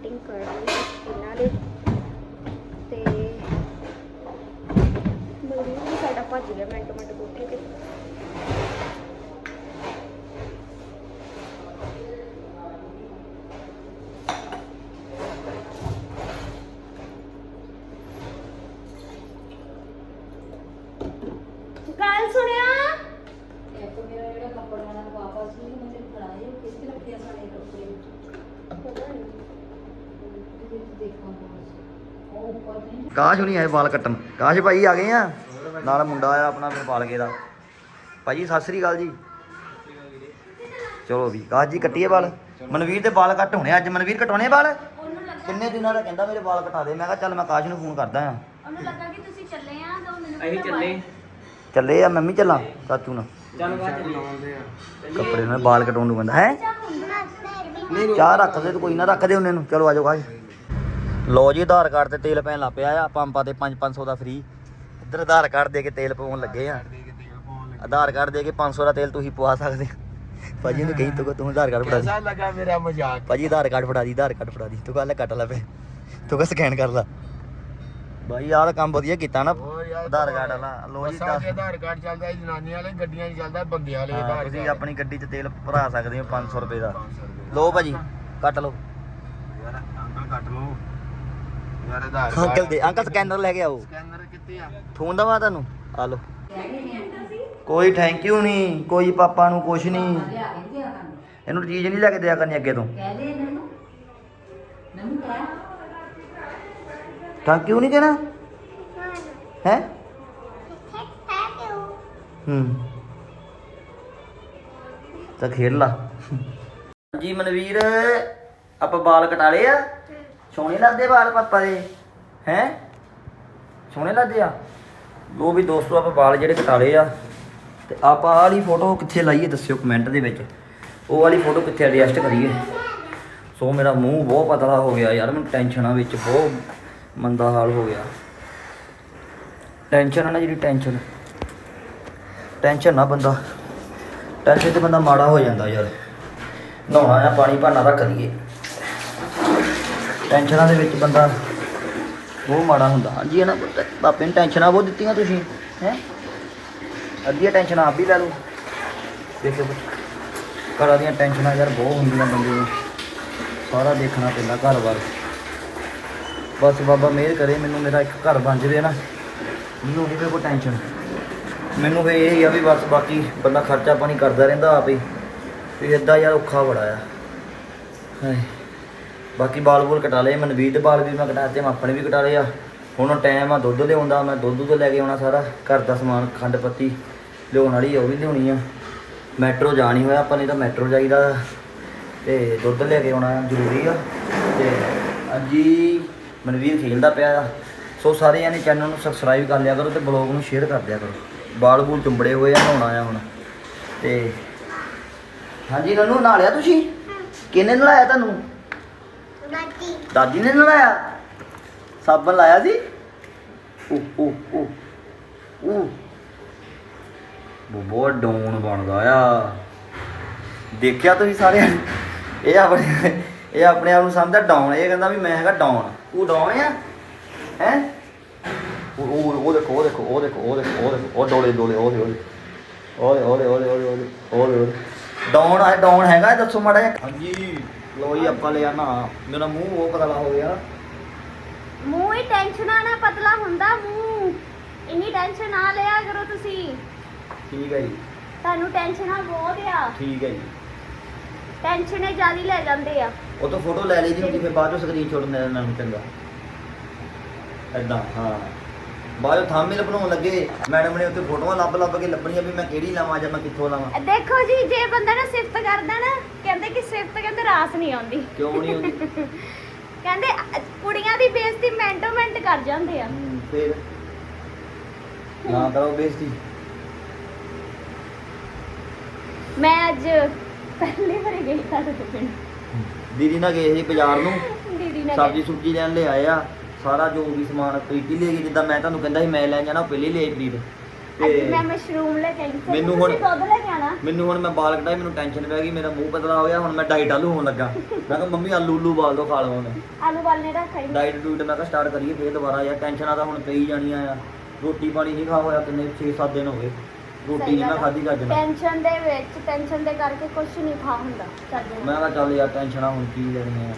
S2: ਕਟਿੰਗ ਕਰਨ ਇਹਨਾਂ ਦੇ। ਤੇ ਮਨਵੀਰ ਵੀ ਸਾਡਾ ਭੱਜ ਗਿਆ ਮਿੰਟ ਮਿੰਟ ਕੋਠੇ ਤੇ। ਗੱਲ ਸੁਣਿਆ?
S3: ਇੱਕ ਮੇਰਾ ਜਿਹੜਾ ਵਾਪਸ ਮੈਂ ਤੈਨੂੰ ਫੜਾਏ ਕਿਸ ਤਰ੍ਹਾਂ ਰੱਖਿਆ ਕੱਪੜੇ ਦੇਖਾਂ ਨਹੀਂ
S1: ਕਾਸ਼ ਹੁਣੀ ਆਏ ਵਾਲ ਕੱਟਣ। ਕਾਸ਼ ਭਾਈ ਆ ਗਏ ਆ? ਨਾਲ ਮੁੰਡਾ ਆਇਆ ਆਪਣਾ ਫਿਰ ਪਾਲ ਕੇ ਦਾ। ਭਾਜੀ ਸਤਿ ਸ੍ਰੀ ਅਕਾਲ ਜੀ। ਚਲੋ ਵੀ ਕਾਸ਼ ਜੀ ਕੱਟੀਏ ਵਾਲ। ਮਨਵੀਰ ਦੇ ਵਾਲ ਕੱਟ ਹੋਣੇ ਅੱਜ। ਮਨਵੀਰ ਕਟਾਉਣੇ ਵਾਲ? ਕਿੰਨੇ ਦਿਨਾਂ ਦਾ ਕਹਿੰਦਾ ਮੇਰੇ ਵਾਲ ਕਟਾ ਦੇ। ਮੈਂ ਕਿਹਾ ਚੱਲ ਮੈਂ ਕਾਸ਼ ਨੂੰ ਫੋਨ ਕਰਦਾ ਆ।
S2: ਉਹਨੂੰ ਲੱਗਾ ਕਿ ਤੁਸੀਂ ਚੱਲੇ ਆ ਤਾਂ ਉਹ ਮੈਨੂੰ
S4: ਅਸੀਂ ਚੱਲੇ।
S1: ਚੱਲੇ ਆ ਮੰਮੀ ਚੱਲਾਂ। ਚਾਚੂ ਨਾਲ।
S4: ਚੱਲ ਬਾਅਦ ਚ
S1: ਕੱਪੜੇ ਨਾਲ ਵਾਲ ਕਟਾਉਣ ਨੂੰ ਬੰਦਾ ਹੈ? ਚਾਹ ਰੱਖ ਦੇ ਤੂੰ ਕੋਈ ਨਾ ਰੱਖ ਦੇ ਉਹਨੇ ਨੂੰ। ਚਲੋ ਆਜੋ ਕਾਸ਼। ਲੋ ਜੀ ਆਧਾਰ ਕਾਰਡ ਤੇ ਤੇਲ ਪੈਣ ਲੱਗ ਪਿਆ ਆ ਪੰਪਾਂ ਤੇ 5-500 ਦਾ ਫ੍ਰੀ ਇੱਧਰ ਆਧਾਰ ਕਾਰਡ ਦੇ ਕੇ ਤੇਲ ਪਵਾਉਣ ਲੱਗੇ ਆ। ਆਧਾਰ ਕਾਰਡ ਦੇ ਕੇ 500 ਦਾ ਤੇਲ ਤੁਸੀਂ ਪਵਾ ਸਕਦੇ ਭਾਜੀ ਨੂੰ ਕਹੀ ਤੂੰ ਆਧਾਰ ਕਾਰਡ ਫੜਾ ਦੇ।
S5: ਲੱਗਾ ਮੇਰਾ ਮਜ਼ਾਕ?
S1: ਭਾਜੀ ਆਧਾਰ ਕਾਰਡ ਫੜਾ ਦੀ ਆਧਾਰ ਕਾਰਡ ਫੜਾ ਦੀ। ਤੂੰ ਕੱਲ ਕੱਟ ਲੈ ਪੇ ਤੂੰ ਕਾ ਸਕੈਨ ਕਰਦਾ ਭਾਈ ਯਾਰ ਕੰਮ ਵਧੀਆ ਕੀਤਾ ਨਾ। ਆਧਾਰ ਕਾਰਡ ਵਾਲਾ ਲੋ ਜੀ
S5: ਦਾ ਆਧਾਰ ਕਾਰਡ ਚੱਲਦਾ ਜਨਾਨੀ ਵਾਲੇ ਗੱਡੀਆਂ ਚੱਲਦਾ ਬੰਦੇ ਵਾਲੇ ਆਧਾਰ
S1: ਤੁਸੀਂ ਆਪਣੀ ਗੱਡੀ 'ਚ ਤੇਲ ਭਰਾ ਸਕਦੇ ਹੋ 500 ਰੁਪਏ ਦਾ। ਲੋ ਭਾਜੀ ਕੱਟ ਲਓ।
S5: ਯਾਰ ਅੰਕਲ ਕੱਟ ਲਓ। ਯਾਰ ਆਧਾਰ
S1: ਅੰਕਲ ਦੇ ਅੰਕਲ ਸਕੈਨਰ ਲੈ ਕੇ ਆਓ।
S5: ਸਕੈਨਰ ਕਿੱਥੇ ਆ?
S1: ਫੋਨ ਦਵਾ ਤੁਹਾਨੂੰ। ਆ ਲਓ। ਕੋਈ ਥੈਂਕ ਯੂ ਨਹੀਂ ਕੋਈ ਪਾਪਾ ਨੂੰ ਕੁਛ ਨਹੀਂ। ਇਹਨੂੰ ਚੀਜ਼ ਨਹੀਂ ਲੈ ਕੇ ਦਿਆ ਕਰਨੀ ਅੱਗੇ ਤੋਂ। ਥੈਂਕ ਯੂ ਨਹੀਂ ਕਹਿਣਾ? ਹੈ? ਹੂੰ। ਤਾਂ ਖੇਡ ਲਾ। ਜੀ ਮਨਵੀਰ ਆਪਾਂ ਵਾਲ ਕਟਾ ਲਏ ਆ। ਸੋਹਣੇ ਲੱਗਦੇ ਵਾਲ ਪਾਪਾ ਦੇ? ਹੈ? ਸੋਹਣੇ ਲੱਗਦੇ ਆ? ਉਹ ਵੀ ਦੋਸਤੋ, ਆਪਾਂ ਵਾਲ ਜਿਹੜੇ ਕਟਾਲੇ ਆ, ਤੇ ਆਪਾਂ ਆਹ ਵਾਲੀ ਫੋਟੋ ਕਿੱਥੇ ਲਾਈਏ ਦੱਸਿਓ ਕਮੈਂਟ ਦੇ ਵਿੱਚ। ਉਹ ਵਾਲੀ ਫੋਟੋ ਕਿੱਥੇ ਐਡਜਸਟ ਕਰੀਏ। ਸੋ ਮੇਰਾ ਮੂੰਹ ਬਹੁਤ ਪਤਲਾ ਹੋ ਗਿਆ ਯਾਰ, ਮੈਨੂੰ ਟੈਨਸ਼ਨ ਆ ਵਿੱਚ ਬਹੁਤ ਮੰਦਾ ਹਾਲ ਹੋ ਗਿਆ। ਟੈਨਸ਼ਨ ਆ ਨਾ ਜਿਹੜੀ ਟੈਨਸ਼ਨ। ਟੈਨਸ਼ਨ ਨਾ ਬੰਦਾ, ਟੈਨਸ਼ਨ ਤੇ ਬੰਦਾ ਮਾੜਾ ਹੋ ਜਾਂਦਾ ਯਾਰ। ਨਹਾਉਣਾ ਆ, ਪਾਣੀ ਭਾਣਾ ਰੱਖ ਲਈਏ। ਟੈਨਸ਼ਨਾਂ ਦੇ ਵਿੱਚ ਬੰਦਾ ਬਹੁਤ ਮਾੜਾ ਹੁੰਦਾ। ਹਾਂਜੀ ਇਹ ਨਾ ਪਾਪੇ ਨੂੰ ਟੈਨਸ਼ਨਾਂ ਬਹੁਤ ਦਿੱਤੀਆਂ ਤੁਸੀਂ, ਹੈ? ਅੱਧੀਆਂ ਟੈਨਸ਼ਨਾਂ ਆਪ ਹੀ ਲੈ ਲਓ। ਦੇਖੋ ਘਰਾਂ ਦੀਆਂ ਟੈਨਸ਼ਨਾਂ ਯਾਰ ਬਹੁਤ ਹੁੰਦੀਆਂ ਬੰਦੇ ਨੂੰ। ਸਾਰਾ ਦੇਖਣਾ ਪੈਂਦਾ ਘਰ-ਬਾਰ। ਬਸ ਬਾਬਾ ਮਿਹਰ ਕਰੇ, ਮੈਨੂੰ ਮੇਰਾ ਇੱਕ ਘਰ ਬਣ ਜਾਵੇ ਨਾ? ਮੈਨੂੰ ਨਹੀਂ ਕੋਈ ਟੈਨਸ਼ਨ। ਮੈਨੂੰ ਫੇ ਇਹ ਹੀ ਆ ਵੀ ਬਸ ਬਾਕੀ ਬੰਦਾ ਖਰਚਾ ਪਾਣੀ ਕਰਦਾ ਰਹਿੰਦਾ ਆਪੇ। ਵੀ ਇਦਾਂ ਯਾਰ ਔਖਾ ਬੜਾ ਆ। ਹਾਏ। ਬਾਕੀ ਬਾਲ ਬੂਲ ਕਟਾ ਲਏ ਮਨਵੀਰ ਦੇ ਬਾਲ ਵੀ ਮੈਂ ਕਟਾਤੇ ਮੈਂ ਆਪਣੇ ਵੀ ਕਟਾ ਲਏ ਆ। ਹੁਣ ਟਾਈਮ ਆ ਦੁੱਧ ਲਿਆਉਂਦਾ ਮੈਂ ਦੁੱਧ ਤੋਂ ਲੈ ਕੇ ਆਉਣਾ ਸਾਰਾ ਘਰ ਦਾ ਸਮਾਨ ਖੰਡ ਪੱਤੀ ਲਿਆਉਣ ਵਾਲੀ ਆ, ਉਹ ਵੀ ਲਿਆਉਣੀ ਆ। ਮੈਟਰੋ ਜਾ ਨਹੀਂ ਹੋਇਆ ਆਪਾਂ ਨਹੀਂ ਤਾਂ ਮੈਟਰੋ ਜਾਈਦਾ। ਤੇ ਦੁੱਧ ਲੈ ਕੇ ਆਉਣਾ ਜ਼ਰੂਰੀ ਆ। ਤੇ ਹਾਂਜੀ ਮਨਵੀਰ ਖੇਲਦਾ ਪਿਆ ਆ। ਸੋ ਸਾਰੇ ਜਾਨੇ ਚੈਨਲ ਨੂੰ ਸਬਸਕ੍ਰਾਈਬ ਕਰ ਲਿਆ ਕਰੋ ਤੇ ਬਲੌਗ ਨੂੰ ਸ਼ੇਅਰ ਕਰ ਦਿਆ ਕਰੋ। ਬਾਲ ਬੂਲ ਚੁੰਬੜੇ ਹੋਏ ਆ ਨਹਾਉਣਾ ਆ ਹੁਣ। ਤੇ ਹਾਂਜੀ ਨਨੂ ਨਹਾ ਲਿਆ ਤੁਸੀਂ? ਕਿਹਨੇ ਨਲਾਇਆ ਤੁਹਾਨੂੰ? ਦਾਦੀ। ਨੇ ਨਲਾਇਆ? ਸਾਬਣ ਲਾਇਆ ਸੀ? ਓ ਓ ਓ ਓ ਬਹੁਤ ਡਾਊਨ ਆ। ਦੇਖਿਆ ਤੁਸੀਂ ਸਾਰੇ ਇਹ ਆਪਣੇ ਇਹ ਆਪਣੇ ਆਪ ਨੂੰ ਸਮਝਦਾ ਡਾਊਨ। ਇਹ ਕਹਿੰਦਾ ਵੀ ਮੈਂ ਹੈਗਾ ਡਾਊਨ। ਉਹ ਡਾਊਨ ਆ? ਹੈ? ਉਹ ਉਹ ਦੇਖੋ ਉਹ ਦੇਖੋ ਉਹ ਦੇਖੋ ਉਹ ਦੇਖੋ ਉਹ ਦੇਖੋ ਉਹ ਡੋਲੇ ਡੋਲੇ ਉਹ ਦੇਖੋ ਓਏ ਓਏ ਓਏ ਓਏ ਓਏ ਓਏ ਡਾਊਨ ਆ ਡਾਊਨ ਹੈਗਾ? ਦੱਸੋ ਮਾੜਾ ਜਿਹਾ। ਲੋ ਜੀ ਆਪਾਂ ਲਿਆ ਨਾ ਮੇਰਾ ਮੂੰਹ ਉਹ ਪਤਲਾ ਹੋ ਗਿਆ।
S2: ਮੂੰਹ ਹੀ ਟੈਨਸ਼ਨਾਂ ਨਾਲ ਪਤਲਾ ਹੁੰਦਾ ਮੂੰਹ। ਇੰਨੀ ਟੈਨਸ਼ਨ ਨਾ ਲਿਆ ਕਰੋ ਤੁਸੀਂ।
S1: ਠੀਕ ਹੈ ਜੀ।
S2: ਤੁਹਾਨੂੰ ਟੈਨਸ਼ਨਾਂ ਬਹੁਤ ਆ।
S1: ਠੀਕ ਹੈ ਜੀ।
S2: ਟੈਨਸ਼ਨੇ ਜ਼ਿਆਦਾ ਲੈ ਜਾਂਦੇ ਆ।
S1: ਉਹ ਤੋਂ ਫੋਟੋ ਲੈ ਲਈ ਦੀ ਹੁੰਦੀ ਫਿਰ ਬਾਅਦ ਚੋਂ ਸਕਰੀਨਸ਼ਾਟ ਲੈਣਾ ਨੂੰ ਚੰਗਾ। ਐਦਾਂ ਹਾਂ। ਬਾਅਦ ਥੰਬਨੇਲ ਬਣਾਉਣ ਲੱਗੇ ਮੈਡਮ ਨੇ ਉੱਤੇ ਫੋਟੋਆਂ ਲੱਭ ਲੱਭ ਕੇ ਲੱਭਣੀਆਂ ਵੀ ਮੈਂ ਕਿਹੜੀ ਲਾਵਾਂ ਜਾਂ ਮੈਂ ਕਿੱਥੋਂ ਲਾਵਾਂ।
S2: ਦੇਖੋ ਜੀ ਜੇ ਬੰਦਾ ਨਾ ਸਿਫਤ ਕਰਦਾ ਨਾ ਕਹਿੰਦੇ ਕਿ ਸਿਫਤ ਕਹਿੰਦੇ ਰਾਸ ਨਹੀਂ ਆਉਂਦੀ।
S1: ਕਿਉਂ ਨਹੀਂ ਹੁੰਦੀ
S2: ਕਹਿੰਦੇ ਕੁੜੀਆਂ ਦੀ ਬੇਇੱਜ਼ਤੀ ਮਿੰਟੋ ਮਿੰਟ ਕਰ ਜਾਂਦੇ ਆ।
S1: ਫਿਰ? ਨਾ ਕਰੋ ਬੇਇੱਜ਼ਤੀ।
S2: ਮੈਂ ਅੱਜ ਪਹਿਲੀ ਵਾਰ ਗਈ ਤੁਹਾਡੇ ਪਿੰਡ
S1: ਦੀਦੀ ਨਾਲ ਗਏ ਸੀ ਬਾਜ਼ਾਰ ਨੂੰ।
S2: ਦੀਦੀ ਨੇ
S1: ਸਬਜ਼ੀ ਸੁਬਜ਼ੀ ਲੈਣ ਲੈ ਆਏ ਆ। ਸਾਰਾ ਜੋ ਵੀ ਸਮਾਨ ਪ੍ਰੀਤੀ ਲੈ ਗਈ ਜਿੱਦਾਂ ਮੈਂ ਤੁਹਾਨੂੰ ਕਹਿੰਦਾ ਸੀ ਮੈਂ ਲੈ ਜਾਣਾ ਉਹ ਪਹਿਲੇ ਹੀ ਲੈ ਆਈ ਪ੍ਰੀਤ
S2: ਅੱਜ ਮੈਂ ਮਸ਼ਰੂਮ ਲੈ ਕੇ ਆਈ ਸੀ
S1: ਮੈਨੂੰ
S2: ਤੁਸੀਂ
S1: ਹੁਣ-
S2: ਦੁੱਧ ਲੈ ਕੇ ਆਣਾ
S1: ਮੈਨੂੰ ਹੁਣ ਮੈਂ ਬਾਲ ਕਟਾਏ ਮੈਨੂੰ ਟੈਨਸ਼ਨ ਪੈ ਗਈ ਮੇਰਾ ਮੂੰਹ ਪਤਲਾ ਹੋ ਗਿਆ ਹੁਣ ਮੈਂ ਡਾਈਟ ਆਲੂ ਹੋਣ ਲੱਗਾ। ਮੈਂ ਕਿਹਾ ਮੰਮੀ ਆਲੂ ਉਲੂ ਬਾਲ ਦੋ ਖਾ ਲਵਾਂ ਮੈਂ
S2: ਆਲੂ ਵਾਲਨੇ ਰੱਖ ਆਈ।
S1: ਡਾਈਟ ਡੂਟ ਮੈਂ ਕਿਹਾ ਸਟਾਰਟ ਕਰੀਏ ਫੇਰ ਦੁਬਾਰਾ। ਯਾਰ ਟੈਨਸ਼ਨਾਂ ਤਾਂ ਹੁਣ ਪਈ ਜਾਣੀਆਂ ਆ। ਰੋਟੀ ਪਾਣੀ ਨਹੀਂ ਖਾ ਹੋਇਆ ਕਿੰਨੇ 6-7 ਦਿਨ ਹੋ ਗਏ। ਰੋਟੀ ਨਹੀਂ ਮੈਂ ਖਾਧੀ ਚੱਜ ਨਾਲ।
S2: ਟੈਨਸ਼ਨ ਦੇ ਵਿੱਚ ਟੈਨਸ਼ਨ ਦੇ ਕਰਕੇ ਕੁਝ ਨਹੀਂ ਖਾ ਹੁੰਦਾ ਚੱਜ
S1: ਮੈਂ ਕਿਹਾ ਚੱਲ ਯਾਰ ਟੈਨਸ਼ਨਾਂ ਹੁਣ ਕੀ ਲੈਣੀਆਂ ਆ।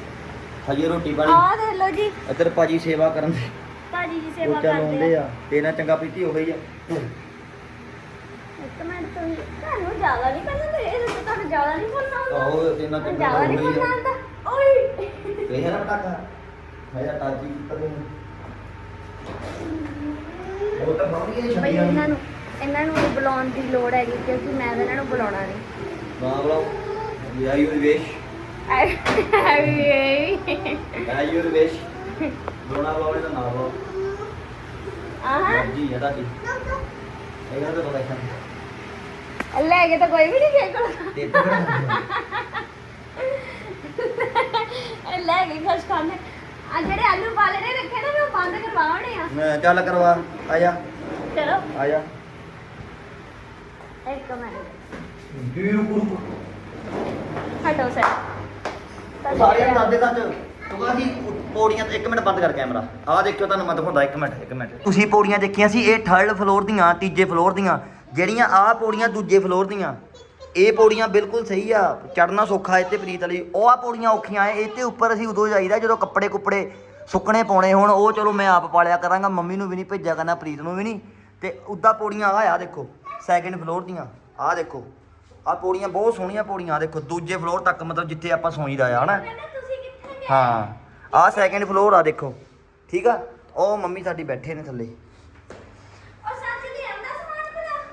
S1: ਹਜੇ ਰੋਟੀ ਪਾਣੀ।
S2: ਆ ਦੇਖ ਲਓ ਜੀ।
S1: ਇੱਧਰ ਭਾਜੀ ਸੇਵਾ ਕਰਨ ਦੇ।
S2: ਭਾਜੀ ਜੀ ਸੇਵਾ
S1: ਉੱਚਾ
S2: ਕਰਦੇ
S1: ਲਾਉਂਦੇ
S2: ਆ।
S1: ਆ। ਤੇ ਇਹਨਾਂ ਚੰਗਾ ਪੀਤੀ ਹੋ ਗਈ ਆ।
S2: ਇੱਕ ਮਿੰਟ ਤੁਸੀਂ ਤੁਹਾਨੂੰ ਜ਼ਿਆਦਾ ਨਹੀਂ ਪਸੰਦ ਇਹ ਦੱਸੋ ਤੁਹਾਨੂੰ ਜ਼ਿਆਦਾ ਨਹੀਂ ਬੋਲਣਾ
S1: ਆਹੋ ਤੇ ਇਹਨਾਂ ਚੰਗਾ
S2: ਜ਼ਿਆਦਾ ਨਹੀਂ ਬੋਲਣਾ
S1: ਆ।
S2: ਹੁੰਦਾ। ਓਏ।
S1: ਇਹ ਹੈ ਨਾ ਪਟਾਕਾ। ਮੇਰਾ ਤਾਜੀ ਕਦੇ ਉਹ ਤਾਂ ਬਾਹਰ ਹੀ
S2: ਬਈ
S1: ਛੱਡੀਆਂ
S2: ਇਹਨਾਂ ਨੂੰ ਇਹਨਾਂ ਨੂੰ ਬੁਲਾਉਣ ਦੀ ਲੋੜ ਹੈਗੀ ਕਿਉਂਕਿ ਮੈਂ ਤਾਂ ਇਹਨਾਂ ਨੂੰ ਬੁਲਾਉਣਾ ਨਹੀਂ।
S1: ਨਾ ਵਿਸ਼ ਯਾ ਯੂ ਵਿਸ਼ ਦੋਣਾ ਬਾਵੇ ਦਾ ਨਾ ਬਾਓ
S2: ਆਹਾਂ
S1: ਜੀ ਹੈ ਤਾਜੀ ਇਹ ਤਾਂ ਪਤਾ ਹੈ
S2: ਲੈ ਕੇ ਤਾਂ ਕੋਈ ਵੀ ਨਹੀਂ ਗਏ ਕੋਲ
S1: ਤੇ ਤੇ
S2: ਇਹ ਲੈ ਕੇ ਖੁਸ਼ ਖਾਣੇ ਆ ਜਿਹੜੇ ਆਲੂ ਵਾਲੇ ਨੇ ਰੱਖੇ ਨਾ ਮੈਂ ਉਹ ਬੰਦ ਕਰਵਾਉਣੇ ਆ
S1: ਮੈਂ ਚੱਲ ਕਰਵਾ ਆ ਜਾ।
S2: ਚਲੋ।
S1: ਆ ਜਾ।
S2: ਇੱਕ ਮਿੰਟ।
S1: ਜੀ ਰੁਕ ਰੁਕ
S2: ਹਟੋ ਸਰ।
S1: ਸਾਰੇ ਦਾਦੇ ਸੱਚ। ਤੁਗਾ ਜੀ ਪੌੜੀਆਂ ਤੇ 1 ਮਿੰਟ ਬੰਦ ਕਰ ਕੈਮਰਾ। ਆਹ ਦੇਖਿਓ ਤੁਹਾਨੂੰ ਮੈਂ ਦਿਖਾਉਂਦਾ 1 ਮਿੰਟ 1 ਮਿੰਟ। ਤੁਸੀਂ ਪੌੜੀਆਂ ਦੇਖੀਆਂ ਸੀ, ਇਹ ਥਰਡ ਫਲੋਰ ਦੀਆਂ, ਤੀਜੇ ਫਲੋਰ ਦੀਆਂ। ਜਿਹੜੀਆਂ ਆਹ ਪੌੜੀਆਂ ਦੂਜੇ ਫਲੋਰ ਦੀਆਂ। ਇਹ ਪੌੜੀਆਂ ਬਿਲਕੁਲ ਸਹੀ ਆ ਚੜਨਾ ਸੌਖਾ ਇੱਥੇ ਪ੍ਰੀਤ ਵਾਲੀ ਉਹ ਆ ਪੌੜੀਆਂ ਔਖੀਆਂ ਐ, ਇੱਥੇ ਉੱਪਰ ਅਸੀਂ ਉਦੋਂ ਜਾਈਦਾ ਜਦੋਂ ਕੱਪੜੇ ਕੁੱਪੜੇ ਸੁੱਕਣੇ ਪਾਉਣੇ ਹੋਣ। ਉਹ ਚਲੋ ਮੈਂ ਆਪ ਪਾਲਿਆ ਕਰਾਂਗਾ, ਮੰਮੀ ਨੂੰ ਵੀ ਨਹੀਂ ਭੇਜਿਆ ਕਰਨਾ, ਪ੍ਰੀਤ ਨੂੰ ਵੀ ਨਹੀਂ। ਤੇ ਉੱਦਾਂ ਪੌੜੀਆਂ ਆ ਆ, ਦੇਖੋ ਸੈਕਿੰਡ ਫਲੋਰ ਦੀਆਂ। ਆਹ ਦੇਖੋ ਆਹ ਪੌੜੀਆਂ ਬਹੁਤ ਸੋਹਣੀਆਂ ਪੌੜੀਆਂ ਆਹ ਦੇਖੋ ਦੂਜੇ ਫਲੋਰ ਤੱਕ ਮਤਲਬ ਜਿੱਥੇ ਆਪਾਂ ਸੌਈਦਾ ਆ ਹਨਾ?
S2: ਗਏ?
S1: ਹਾਂ ਆਹ ਸੈਕਿੰਡ ਫਲੋਰ ਆ ਦੇਖੋ। ਠੀਕ ਆ? ਉਹ ਮੰਮੀ ਸਾਡੀ ਬੈਠੇ ਨੇ ਥੱਲੇ।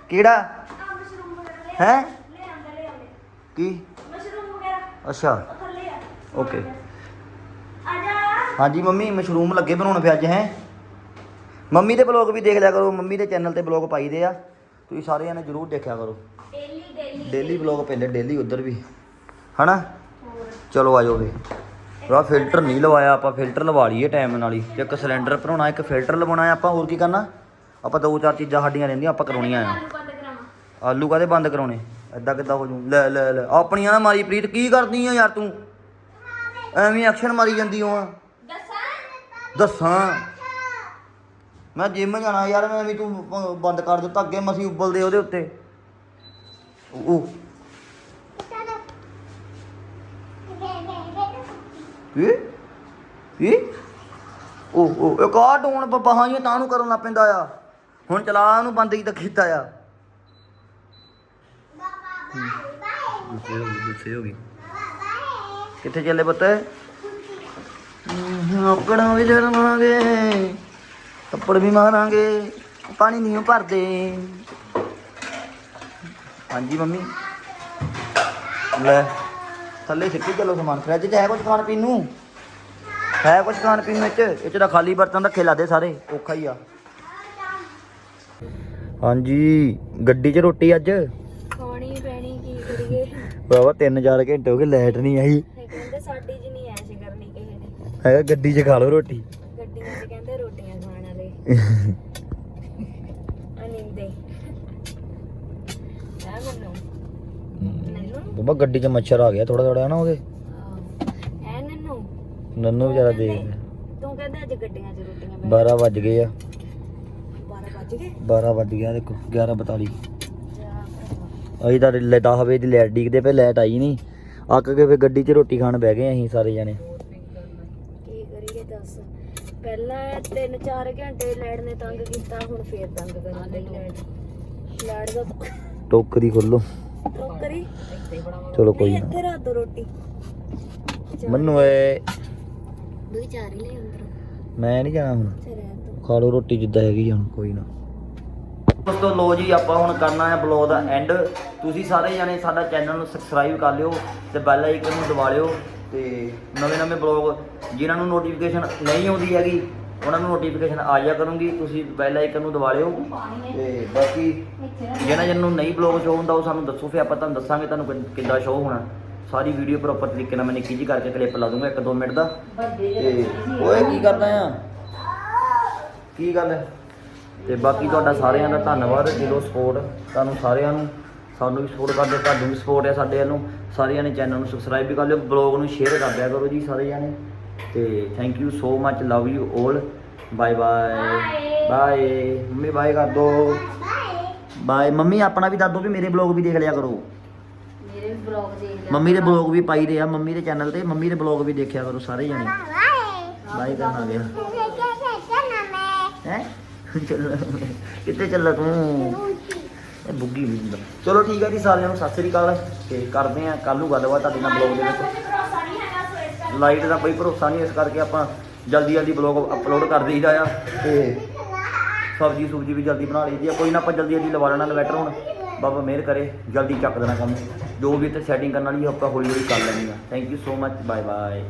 S1: ਕਿਹੜਾ?
S2: ਆ
S1: ਹੈ? ਕੀ?
S2: ਮਸ਼ਰੂਮ ਵਗੈਰਾ।
S1: ਅੱਛਾ।
S2: ਆ।
S1: ਓਕੇ।
S2: ਆ
S1: ਹਾਂਜੀ ਮੰਮੀ ਮਸ਼ਰੂਮ ਲੱਗੇ ਬਣਾਉਣ ਫਿਰ ਅੱਜ ਹੈ? ਮੰਮੀ ਦੇ ਬਲੌਗ ਵੀ ਦੇਖ ਲਿਆ ਕਰੋ। ਮੰਮੀ ਦੇ ਚੈਨਲ ਤੇ ਬਲੌਗ ਪਾਈਦੇ ਆ। ਤੁਸੀਂ ਸਾਰੇ ਜਣੇ ਜਰੂਰ ਦੇਖਿਆ ਕਰੋ।
S2: ਡੇਲੀ ਡੇਲੀ
S1: ਡੇਲੀ ਪਹਿਲੇ ਡੇਲੀ ਉਧਰ ਵੀ। ਹਨਾ? ਚਲੋ ਆਜੋ ਵੀ। ਰਾ ਫਿਲਟਰ ਨਹੀਂ ਲਵਾਇਆ ਆਪਾਂ ਫਿਲਟਰ ਲਵਾ ਲਈਏ ਟਾਈਮ ਨਾਲ ਹੀ। ਇੱਕ ਸਿਲੰਡਰ ਭਰਾਉਣਾ, ਇੱਕ ਫਿਲਟਰ ਲਵਾਉਣਾ ਹੈ ਆਪਾਂ, ਹੋਰ ਕੀ ਕਰਨਾ? ਆਪਾਂ ਦੋ ਚਾਰ ਚੀਜ਼ਾਂ ਸਾਡੀਆਂ ਰਹਿੰਦੀਆਂ, ਆਪਾਂ ਕਰਾਉਣੀਆਂ ਆ।
S2: ਆਲੂ ਬੰਦ
S1: ਕਾਦੇ ਬੰਦ ਕਰਾਉਣੇ? ਐਦਾਂ ਕਿੱਦਾਂ ਹੋ ਜੂ ਲੈ ਲੈ ਲੈ। ਆਪਣੀਆਂ ਨਾ ਮਾਰੀ ਪ੍ਰੀਤ, ਕੀ ਕਰਦੀ ਆ ਯਾਰ ਤੂੰ? ਐਵੇਂ ਐਕਸ਼ਨ ਮਾਰੀ ਜਾਂਦੀ ਹੋ ਆ
S2: ਦੱਸਾਂ।
S1: ਮੈਂ ਜਿਮ ਜਾਣਾ ਯਾਰ, ਮੈਂ ਵੀ ਤੂੰ ਬੰਦ ਕਰ ਦਿੱਤਾ, ਅੱਗੇ ਮਸੀਂ ਉਬਲਦੇ ਉਹਦੇ ਉੱਤੇ। ਉਹ ਕੀ? ਕੀ? ਉਹ ਉਹ ਇੱਕ ਆ ਡੋਣ ਬਾਹਾਂ ਹੀ ਤਾਂ ਨੂੰ ਕਰਨ ਲੱਗ ਪੈਂਦਾ ਆ? ਹੁਣ ਚਲਾ ਉਹਨੂੰ ਬੰਦ ਹੀ ਤਾਂ ਕੀਤਾ ਆ ਗੁੱਸੇ ਹੋ ਗਈ। ਗੁੱਸੇ ਹੋ ਗਈ ਕਿੱਥੇ ਚੱਲੇ ਪੁੱਤ? ਆਪਣਾ ਵੀ ਜਰਮਾਂਗੇ ਥੱਪੜ ਵੀ ਮਾਰਾਂਗੇ ਪਾਣੀ ਨਹੀਂ ਭਰਦੇ। ਹਾਂਜੀ ਮੰਮੀ। ਲੈ ਥੱਲੇ ਸਿੱਟੀ ਚਲੋ ਸਮਾਨ। ਫ੍ਰਿਜ 'ਚ ਹੈ ਕੁਝ ਖਾਣ ਪੀਣ ਨੂੰ? ਹੈ ਕੁਝ ਖਾਣ ਪੀਣ ਵਿੱਚ? ਇਹ 'ਚ ਤਾਂ ਖਾਲੀ ਬਰਤਨ ਰੱਖੇ ਲਾਦੇ ਸਾਰੇ ਔਖਾ ਹੀ ਆ। ਹਾਂਜੀ ਗੱਡੀ 'ਚ ਰੋਟੀ ਅੱਜ?
S2: ਖਾਣੀ ਪੈਣੀ ਕੀ ਕਰੀਏ?
S1: ਬਾਬਾ 3-4 ਘੰਟੇ ਹੋ ਗਏ ਲਾਈਟ ਨਹੀਂ ਆਈ।
S2: ਇਹ ਕਹਿੰਦੇ ਸਾਡੀ ਜੀ ਨਹੀਂ ਐਸ਼ ਕਰਨੀ ਕਿਸੇ ਨੇ।
S1: ਹੈਗਾ ਗੱਡੀ 'ਚ ਖਾ ਲਓ ਰੋਟੀ।
S2: ਗੱਡੀਆਂ 'ਚ ਕਹਿੰਦੇ ਰੋਟੀਆਂ ਖਾਣ ਵਾਲੇ ਅਨਿੰਦੇ ਆ ਮੈਨੂੰ ਨੰਨੂ
S1: ਬਾਬਾ ਗੱਡੀ 'ਚ ਮੱਛਰ ਆ ਗਿਆ ਥੋੜਾ ਥੋੜਾ ਨਾ ਉਹਦੇ?
S2: ਐ ਨੰਨੂ?
S1: ਨੰਨੂ ਵਿਚਾਰਾ ਦੇਖ।
S2: ਤੂੰ ਕਹਿੰਦਾ ਅੱਜ ਗੱਡੀਆਂ 'ਚ ਰੋਟੀਆਂ ਬੈ
S1: 12 ਵੱਜ ਗਏ ਆ।
S2: 12 ਵੱਜ ਗਏ?
S1: 12 ਵੱਜ ਗਿਆ ਦੇਖੋ 11:42
S2: ਜਾ ਭਰਾਵਾ।
S1: ਅਸੀਂ ਤਾਂ ਲੈ 10 ਵਜੇ ਦੀ ਲਾਈਟ ਡੀਕਦੇ ਪਏ ਲਾਈਟ ਆਈ ਨਹੀਂ। ਅੱਕ ਕੇ ਫੇ ਗੱਡੀ 'ਚ ਰੋਟੀ ਖਾਣ ਬਹਿ ਗਏ ਅਸੀਂ ਸਾਰੇ ਜਣੇ।
S2: ਕੀ ਕਰੀਏ ਦੱਸ? ਪਹਿਲਾਂ ਇਹ ਤਿੰਨ ਚਾਰ ਘੰਟੇ ਲੈਟ ਨੇ ਤੰਗ ਕੀਤਾ ਹੁਣ ਫੇਰ ਤੰਗ ਕਰਨ ਲਈ ਲੈਟ ਲੈਟ ਦਾ
S1: ਟੋਕਰੀ ਖੋਲੋ।
S2: ਟੋਕਰੀ
S1: ਚਲੋ ਕੋਈ
S2: ਨਹੀਂ
S1: ਨਾ।
S2: ਇੱਥੇ ਦੋ ਰੋਟੀ।
S1: ਮੰਨੂ ਏ
S2: ਦੂਈ ਚਾਰ ਹੀ ਲੈ ਅੰਦਰ।
S1: ਮੈਂ ਨਹੀਂ ਜਾਣਾ ਹੁਣ। ਖਾ ਲਓ ਰੋਟੀ ਜਿੱਦਾਂ ਹੈਗੀ ਹੁਣ ਕੋਈ ਨਾ। ਦੋਸਤੋ ਲੋ ਜੀ ਆਪਾਂ ਹੁਣ ਕਰਨਾ ਹੈ ਬਲੌਗ ਦਾ ਐਂਡ ਤੁਸੀਂ ਸਾਰੇ ਜਣੇ ਸਾਡਾ ਚੈਨਲ ਨੂੰ ਸਬਸਕ੍ਰਾਈਬ ਕਰ ਲਿਓ ਤੇ ਬੈਲ ਆਈਕਨ ਨੂੰ ਦਬਾ ਲਿਓ ਤੇ ਨਵੇਂ ਨਵੇਂ ਬਲੌਗ ਜਿਨ੍ਹਾਂ ਨੂੰ ਨੋਟੀਫਿਕੇਸ਼ਨ ਨਹੀਂ ਆਉਂਦੀ ਹੈਗੀ ਉਹਨਾਂ ਨੂੰ ਨੋਟੀਫਿਕੇਸ਼ਨ ਆ ਜਾ ਕਰੂੰਗੀ, ਤੁਸੀਂ ਬੈਲ ਆਈਕਨ ਨੂੰ ਦਬਾ ਲਿਓ। ਤੇ ਬਾਕੀ ਜਿਹਨਾਂ ਜਿਹਨਾਂ ਨੂੰ ਨਹੀਂ ਬਲੌਗ ਸ਼ੋ ਹੁੰਦਾ, ਉਹ ਸਾਨੂੰ ਦੱਸੋ, ਫਿਰ ਆਪਾਂ ਤੁਹਾਨੂੰ ਦੱਸਾਂਗੇ ਤੁਹਾਨੂੰ ਕਿ- ਕਿੱਦਾਂ ਸ਼ੋ ਹੋਣਾ। ਸਾਰੀ ਵੀਡੀਓ ਪ੍ਰੋਪਰ ਤਰੀਕੇ ਨਾਲ ਮੈਂ ਨਿੱਕੀ ਜਿਹੀ ਕਰਕੇ ਕਲਿੱਪ ਲਾ ਦੂੰਗਾ 1-2 ਮਿੰਟ ਦਾ। ਤੇ ਓਏ, ਕੀ ਕਰਦਾ ਆ? ਕੀ ਗੱਲ ਹੈ? ਤੇ ਬਾਕੀ ਤੁਹਾਡਾ ਸਾਰਿਆਂ ਦਾ ਧੰਨਵਾਦ, ਦਿਲੋਂ ਸਪੋਰਟ ਤੁਹਾਨੂੰ ਸਾਰਿਆਂ ਨੂੰ। ਸਾਨੂੰ ਵੀ ਸਪੋਰਟ ਕਰਦੇ, ਤੁਹਾਨੂੰ ਵੀ ਸਪੋਰਟ ਹੈ ਸਾਡੇ ਵੱਲੋਂ। ਸਾਰਿਆਂ ਨੇ ਚੈਨਲ ਨੂੰ ਸਬਸਕ੍ਰਾਈਬ ਵੀ ਕਰ ਲਿਓ ਬਲੌਗ ਨੂੰ ਸ਼ੇਅਰ ਕਰ ਦਿਆ ਕਰੋ ਜੀ, ਸਾਰੇ ਜਾਣੇ। ਤੇ thank you so much love you 올 bye bye bye mummy bye ਕਰ ਦੋ। ਬਾਏ ਮੰਮੀ ਆਪਣਾ ਵੀ ਦੱਸ ਵੀ ਮੇਰੇ ਬਲੌਗ ਵੀ ਦੇਖ ਲਿਆ ਕਰੋ।
S3: ਮੇਰੇ ਵੀ ਬਲੌਗ ਦੇਖ ਲਿਆ
S1: ਮੰਮੀ ਦੇ ਬਲੌਗ ਵੀ ਪਾਈ ਦੇ ਆ ਮੰਮੀ ਦੇ ਚੈਨਲ ਤੇ। ਮੰਮੀ ਦੇ ਬਲੌਗ ਵੀ ਦੇਖਿਆ ਕਰੋ ਸਾਰੇ ਜਾਣੇ। ਬਾਏ ਕਰਨ ਗਿਆ। ਹੈ? ਚੱਲ ਕਿੱਥੇ ਚੱਲਾ ਤੂੰ? ਇਹ ਬੁੱਗੀ ਵੀ ਹੁੰਦਾ। ਚਲੋ ਠੀਕ ਹੈ ਜੀ ਸਾਰਿਆਂ ਨੂੰ ਸਤਿ ਸ੍ਰੀ ਅਕਾਲ। ਤੇ ਕਰਦੇ ਆ ਕੱਲ ਨੂੰ ਗੱਲਬਾਤ ਤੁਹਾਡੇ ਨਾਲ ਬਲੌਗ ਦੇ ਵਿੱਚ। ਲਾਈਟ ਦਾ ਕੋਈ ਭਰੋਸਾ ਨਹੀਂ ਇਸ ਕਰਕੇ ਆਪਾਂ ਜਲਦੀ ਜਲਦੀ ਬਲੌਗ ਅਪਲੋਡ ਕਰ ਦਈਦਾ ਆ ਤੇ ਸਬਜ਼ੀ ਸੁਬਜੀ ਵੀ ਜਲਦੀ ਬਣਾ ਲਈਦੀ ਆ। ਕੋਈ ਨਾ ਆਪਾਂ ਜਲਦੀ ਜਲਦੀ ਲਵਾ ਲੈਣਾ ਇਨਵੈਟਰ ਹੁਣ। ਬਾਬਾ ਮਿਹਰ ਕਰੇ, ਜਲਦੀ ਚੱਕ ਦੇਣਾ ਕੰਮ। ਜੋ ਵੀ ਇੱਥੇ ਸੈਟਿੰਗ ਕਰਨ ਵਾਲੀ ਉਹ ਆਪਾਂ ਹੌਲੀ ਹੌਲੀ ਕਰ ਲੈਣੀ ਆ। Thank you so much bye bye